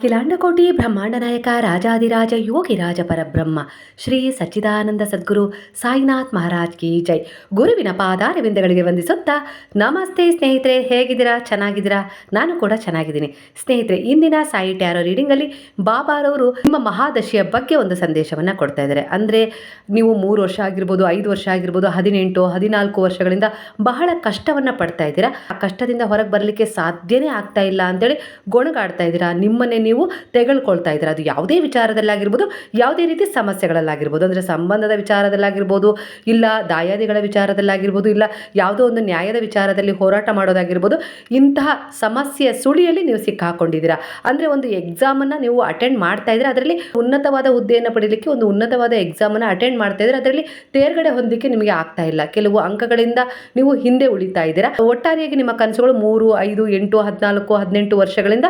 ಅಖಿಲಾಂಡಕೋಟಿ ಬ್ರಹ್ಮಾಂಡ ನಾಯಕ ರಾಜಾದಿರಾಜ ಯೋಗಿರಾಜ ಪರಬ್ರಹ್ಮ, ಶ್ರೀ ಸಚ್ಚಿದಾನಂದ ಸದ್ಗುರು ಸಾಯಿನಾಥ್ ಮಹಾರಾಜ್ ಕಿ ಜೈ. ಗುರುವಿನ ಪಾದಾರವಿಂದಗಳಿಗೆ ವಂದಿಸುತ್ತಾ, ನಮಸ್ತೆ ಸ್ನೇಹಿತರೆ, ಹೇಗಿದ್ದೀರಾ? ಚೆನ್ನಾಗಿದ್ದೀರಾ? ನಾನು ಕೂಡ ಚೆನ್ನಾಗಿದ್ದೀನಿ. ಸ್ನೇಹಿತರೆ, ಇಂದಿನ ಸಾಯಿ ಟ್ಯಾರೋ ರೀಡಿಂಗಲ್ಲಿ ಬಾಬಾರವರು ನಿಮ್ಮ ಮಹಾದಶಿಯ ಬಗ್ಗೆ ಒಂದು ಸಂದೇಶವನ್ನು ಕೊಡ್ತಾ ಇದ್ದಾರೆ. ಅಂದರೆ, ನೀವು ಮೂರು ವರ್ಷ ಆಗಿರ್ಬೋದು, ಐದು ವರ್ಷ ಆಗಿರ್ಬೋದು, ಹದಿನೆಂಟು, ಹದಿನಾಲ್ಕು ವರ್ಷಗಳಿಂದ ಬಹಳ ಕಷ್ಟವನ್ನು ಪಡ್ತಾ ಇದ್ದೀರಾ. ಆ ಕಷ್ಟದಿಂದ ಹೊರಗೆ ಬರಲಿಕ್ಕೆ ಸಾಧ್ಯನೇ ಆಗ್ತಾ ಇಲ್ಲ ಅಂತೇಳಿ ಗೊಣಗಾಡ್ತಾ ಇದ್ದೀರಾ. ನಿಮ್ಮನ್ನೇ ನೀವು ತೆಗೆದುಕೊಳ್ತಾ ಇದ್ದೀರಾ? ಅದು ಯಾವುದೇ ವಿಚಾರದಲ್ಲಾಗಿರ್ಬೋದು, ಯಾವುದೇ ರೀತಿ ಸಮಸ್ಯೆಗಳಲ್ಲಾಗಿರ್ಬೋದು. ಅಂದರೆ ಸಂಬಂಧದ ವಿಚಾರದಲ್ಲಾಗಿರ್ಬೋದು, ಇಲ್ಲ ದಾಯಾದಿಗಳ ವಿಚಾರದಲ್ಲಾಗಿರ್ಬೋದು, ಇಲ್ಲ ಯಾವುದೋ ಒಂದು ನ್ಯಾಯದ ವಿಚಾರದಲ್ಲಿ ಹೋರಾಟ ಮಾಡೋದಾಗಿರ್ಬೋದು, ಇಂತಹ ಸಮಸ್ಯೆಯ ಸುಳಿಯಲ್ಲಿ ನೀವು ಸಿಕ್ಕಾಕೊಂಡಿದ್ದೀರಾ? ಅಂದರೆ ಒಂದು ಎಕ್ಸಾಮನ್ನು ನೀವು ಅಟೆಂಡ್ ಮಾಡ್ತಾ ಇದ್ರೆ ಅದರಲ್ಲಿ ಉನ್ನತವಾದ ಹುದ್ದೆಯನ್ನು ಪಡೀಲಿಕ್ಕೆ ಒಂದು ಉನ್ನತವಾದ ಎಕ್ಸಾಮನ್ನು ಅಟೆಂಡ್ ಮಾಡ್ತಾ ಇದ್ರೆ ಅದರಲ್ಲಿ ತೇರ್ಗಡೆ ಹೊಂದಲಿಕ್ಕೆ ನಿಮಗೆ ಆಗ್ತಾ ಇಲ್ಲ. ಕೆಲವು ಅಂಕಗಳಿಂದ ನೀವು ಹಿಂದೆ ಉಳಿತಾ ಇದ್ದೀರಾ? ಒಟ್ಟಾರೆಯಾಗಿ ನಿಮ್ಮ ಕನಸುಗಳು ಮೂರು, ಐದು, ಎಂಟು, ಹದಿನಾಲ್ಕು, ಹದಿನೆಂಟು ವರ್ಷಗಳಿಂದ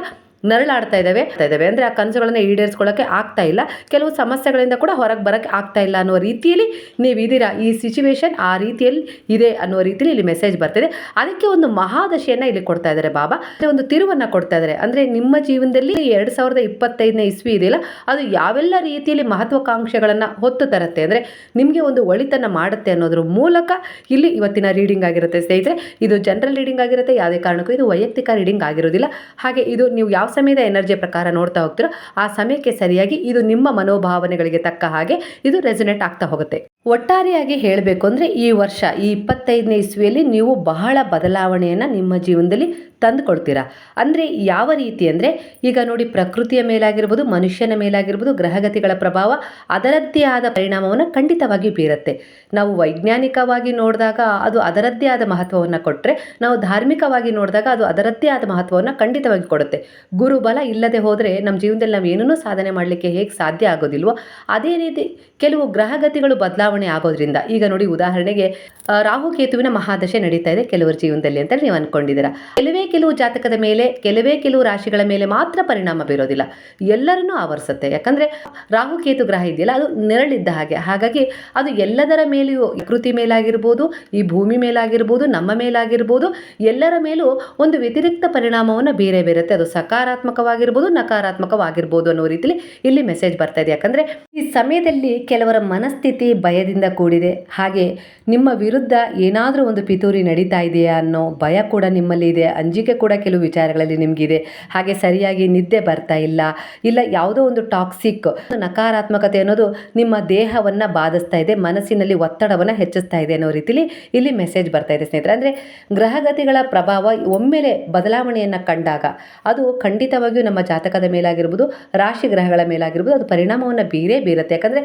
ನರಳಾಡ್ತಾ ಇದ್ದಾವೆ ಇದ್ದಾವೆ. ಅಂದರೆ ಆ ಕನಸುಗಳನ್ನು ಈಡೇರಿಸ್ಕೊಳ್ಳೋಕೆ ಆಗ್ತಾ ಇಲ್ಲ. ಕೆಲವು ಸಮಸ್ಯೆಗಳಿಂದ ಕೂಡ ಹೊರಗೆ ಬರೋಕ್ಕೆ ಆಗ್ತಾ ಇಲ್ಲ ಅನ್ನೋ ರೀತಿಯಲ್ಲಿ ನೀವು ಇದ್ದೀರಾ? ಈ ಸಿಚುವೇಶನ್ ಆ ರೀತಿಯಲ್ಲಿ ಇದೆ ಅನ್ನೋ ರೀತಿಯಲ್ಲಿ ಇಲ್ಲಿ ಮೆಸೇಜ್ ಬರ್ತಿದೆ. ಅದಕ್ಕೆ ಒಂದು ಮಹಾದಶೆಯನ್ನು ಇಲ್ಲಿ ಕೊಡ್ತಾ ಇದ್ದಾರೆ ಬಾಬಾ. ಒಂದು ತಿರುವನ್ನು ಕೊಡ್ತಾ ಇದ್ದಾರೆ. ಅಂದರೆ ನಿಮ್ಮ ಜೀವನದಲ್ಲಿ ಎರಡು ಸಾವಿರದ ಇಪ್ಪತ್ತೈದನೇ ಇಸ್ವಿ ಇದೆಯಲ್ಲ, ಅದು ಯಾವೆಲ್ಲ ರೀತಿಯಲ್ಲಿ ಮಹತ್ವಾಕಾಂಕ್ಷೆಗಳನ್ನು ಹೊತ್ತು ತರುತ್ತೆ? ಅಂದರೆ ನಿಮಗೆ ಒಂದು ಒಳಿತನ್ನು ಮಾಡುತ್ತೆ ಅನ್ನೋದ್ರ ಮೂಲಕ ಇಲ್ಲಿ ಇವತ್ತಿನ ರೀಡಿಂಗ್ ಆಗಿರುತ್ತೆ ಸ್ನೇಹಿತರೆ. ಇದು ಜನರಲ್ ರೀಡಿಂಗ್ ಆಗಿರುತ್ತೆ, ಯಾವುದೇ ಕಾರಣಕ್ಕೂ ಇದು ವೈಯಕ್ತಿಕ ರೀಡಿಂಗ್ ಆಗಿರೋದಿಲ್ಲ. ಹಾಗೆ ಇದು ನೀವು ಯಾವ ಸಮಯದ ಎನರ್ಜಿಯ ಪ್ರಕಾರ ನೋಡ್ತಾ ಹೋಗ್ತೀರೋ, ಆ ಸಮಯಕ್ಕೆ ಸರಿಯಾಗಿ ಇದು ನಿಮ್ಮ ಮನೋಭಾವನೆಗಳಿಗೆ ತಕ್ಕ ಹಾಗೆ ಇದು ರೆಸೊನೇಟ್ ಆಗ್ತಾ ಹೋಗುತ್ತೆ. ಒಟ್ಟಾರೆಯಾಗಿ ಹೇಳಬೇಕು ಅಂದರೆ ಈ ವರ್ಷ, ಈ ಇಪ್ಪತ್ತೈದನೇ ಇಸ್ವಿಯಲ್ಲಿ ನೀವು ಬಹಳ ಬದಲಾವಣೆಯನ್ನು ನಿಮ್ಮ ಜೀವನದಲ್ಲಿ ತಂದುಕೊಳ್ತೀರಾ ಅಂದರೆ ಯಾವ ರೀತಿ ಅಂದರೆ, ಈಗ ನೋಡಿ ಪ್ರಕೃತಿಯ ಮೇಲಾಗಿರ್ಬೋದು, ಮನುಷ್ಯನ ಮೇಲಾಗಿರ್ಬೋದು, ಗ್ರಹಗತಿಗಳ ಪ್ರಭಾವ ಅದರದ್ದೇ ಆದ ಪರಿಣಾಮವನ್ನು ಖಂಡಿತವಾಗಿ ಬೀರುತ್ತೆ. ನಾವು ವೈಜ್ಞಾನಿಕವಾಗಿ ನೋಡಿದಾಗ ಅದು ಅದರದ್ದೇ ಆದ ಮಹತ್ವವನ್ನು ಕೊಟ್ಟರೆ ನಾವು ಧಾರ್ಮಿಕವಾಗಿ ನೋಡಿದಾಗ ಅದು ಅದರದ್ದೇ ಆದ ಮಹತ್ವವನ್ನು ಖಂಡಿತವಾಗಿ ಕೊಡುತ್ತೆ. ಗುರುಬಲ ಇಲ್ಲದೆ ಹೋದರೆ ನಮ್ಮ ಜೀವನದಲ್ಲಿ ನಾವು ಏನನ್ನೂ ಸಾಧನೆ ಮಾಡಲಿಕ್ಕೆ ಹೇಗೆ ಸಾಧ್ಯ ಆಗೋದಿಲ್ವೋ, ಅದೇ ರೀತಿ ಕೆಲವು ಗ್ರಹಗತಿಗಳು ಬದಲಾವಣೆ ಆಗೋದ್ರಿಂದ. ಈಗ ನೋಡಿ ಉದಾಹರಣೆಗೆ ರಾಹು ಕೇತುವಿನ ಮಹಾದಶೆ ನಡೀತಾ ಇದೆ ಕೆಲವರ ಜೀವನದಲ್ಲಿ ಅಂತ ನೀವು ಅನ್ಕೊಂಡಿದ್ದೀರಾ. ಕೆಲವೇ ಕೆಲವು ಜಾತಕದ ಮೇಲೆ, ಕೆಲವೇ ಕೆಲವು ರಾಶಿಗಳ ಮೇಲೆ ಮಾತ್ರ ಪರಿಣಾಮ ಬೀರೋದಿಲ್ಲ. ಎಲ್ಲರನ್ನೂ ಆವರಿಸುತ್ತೆ. ಯಾಕಂದ್ರೆ, ರಾಹು ಕೇತು ಗ್ರಹ ಇದೆಯಲ್ಲ, ಅದು ನೆರಳಿದ್ದ ಹಾಗೆ. ಹಾಗಾಗಿ ಅದು ಎಲ್ಲದರ ಮೇಲೆಯೂ ಕೃತಿ ಮೇಲಾಗಿರ್ಬೋದು, ಈ ಭೂಮಿ ಮೇಲಾಗಿರ್ಬೋದು, ನಮ್ಮ ಮೇಲಾಗಿರ್ಬೋದು, ಎಲ್ಲರ ಮೇಲೂ ಒಂದು ವ್ಯತಿರಿಕ್ತ ಪರಿಣಾಮವನ್ನು ಬೇರೆ ಬೇರುತ್ತೆ. ಅದು ಸಕಾರಾತ್ಮಕವಾಗಿರ್ಬೋದು, ನಕಾರಾತ್ಮಕವಾಗಿರ್ಬೋದು ಅನ್ನೋ ರೀತಿಯಲ್ಲಿ ಇಲ್ಲಿ ಮೆಸೇಜ್ ಬರ್ತಾ ಇದೆ. ಯಾಕಂದ್ರೆ, ಈ ಸಮಯದಲ್ಲಿ ಕೆಲವರ ಮನಸ್ಥಿತಿ ಭಯದಿಂದ ಕೂಡಿದೆ. ಹಾಗೆ ನಿಮ್ಮ ವಿರುದ್ಧ ಏನಾದರೂ ಒಂದು ಪಿತೂರಿ ನಡೀತಾ ಇದೆಯಾ ಅನ್ನೋ ಭಯ ಕೂಡ ನಿಮ್ಮಲ್ಲಿ ಇದೆ. ಅಂಜಿಕೆ ಕೂಡ ಕೆಲವು ವಿಚಾರಗಳಲ್ಲಿ ನಿಮಗಿದೆ. ಹಾಗೆ ಸರಿಯಾಗಿ ನಿದ್ದೆ ಬರ್ತಾ ಇಲ್ಲ. ಇಲ್ಲ ಯಾವುದೋ ಒಂದು ಟಾಕ್ಸಿಕ್, ನಕಾರಾತ್ಮಕತೆ ಅನ್ನೋದು ನಿಮ್ಮ ದೇಹವನ್ನು ಬಾಧಿಸ್ತಾ ಇದೆ, ಮನಸ್ಸಿನಲ್ಲಿ ಒತ್ತಡವನ್ನು ಹೆಚ್ಚಿಸ್ತಾ ಇದೆ ಅನ್ನೋ ರೀತಿಲಿ ಇಲ್ಲಿ ಮೆಸೇಜ್ ಬರ್ತಾ ಇದೆ ಸ್ನೇಹಿತರೆ. ಅಂದರೆ ಗ್ರಹಗತಿಗಳ ಪ್ರಭಾವ ಒಮ್ಮೆಲೆ ಬದಲಾವಣೆಯನ್ನು ಕಂಡಾಗ ಅದು ಖಂಡಿತವಾಗಿಯೂ ನಮ್ಮ ಜಾತಕದ ಮೇಲಾಗಿರ್ಬೋದು, ರಾಶಿ ಗ್ರಹಗಳ ಮೇಲಾಗಿರ್ಬೋದು, ಅದು ಪರಿಣಾಮವನ್ನು ಬೀರೇ ಬೀರುತ್ತೆ. ಯಾಕಂದರೆ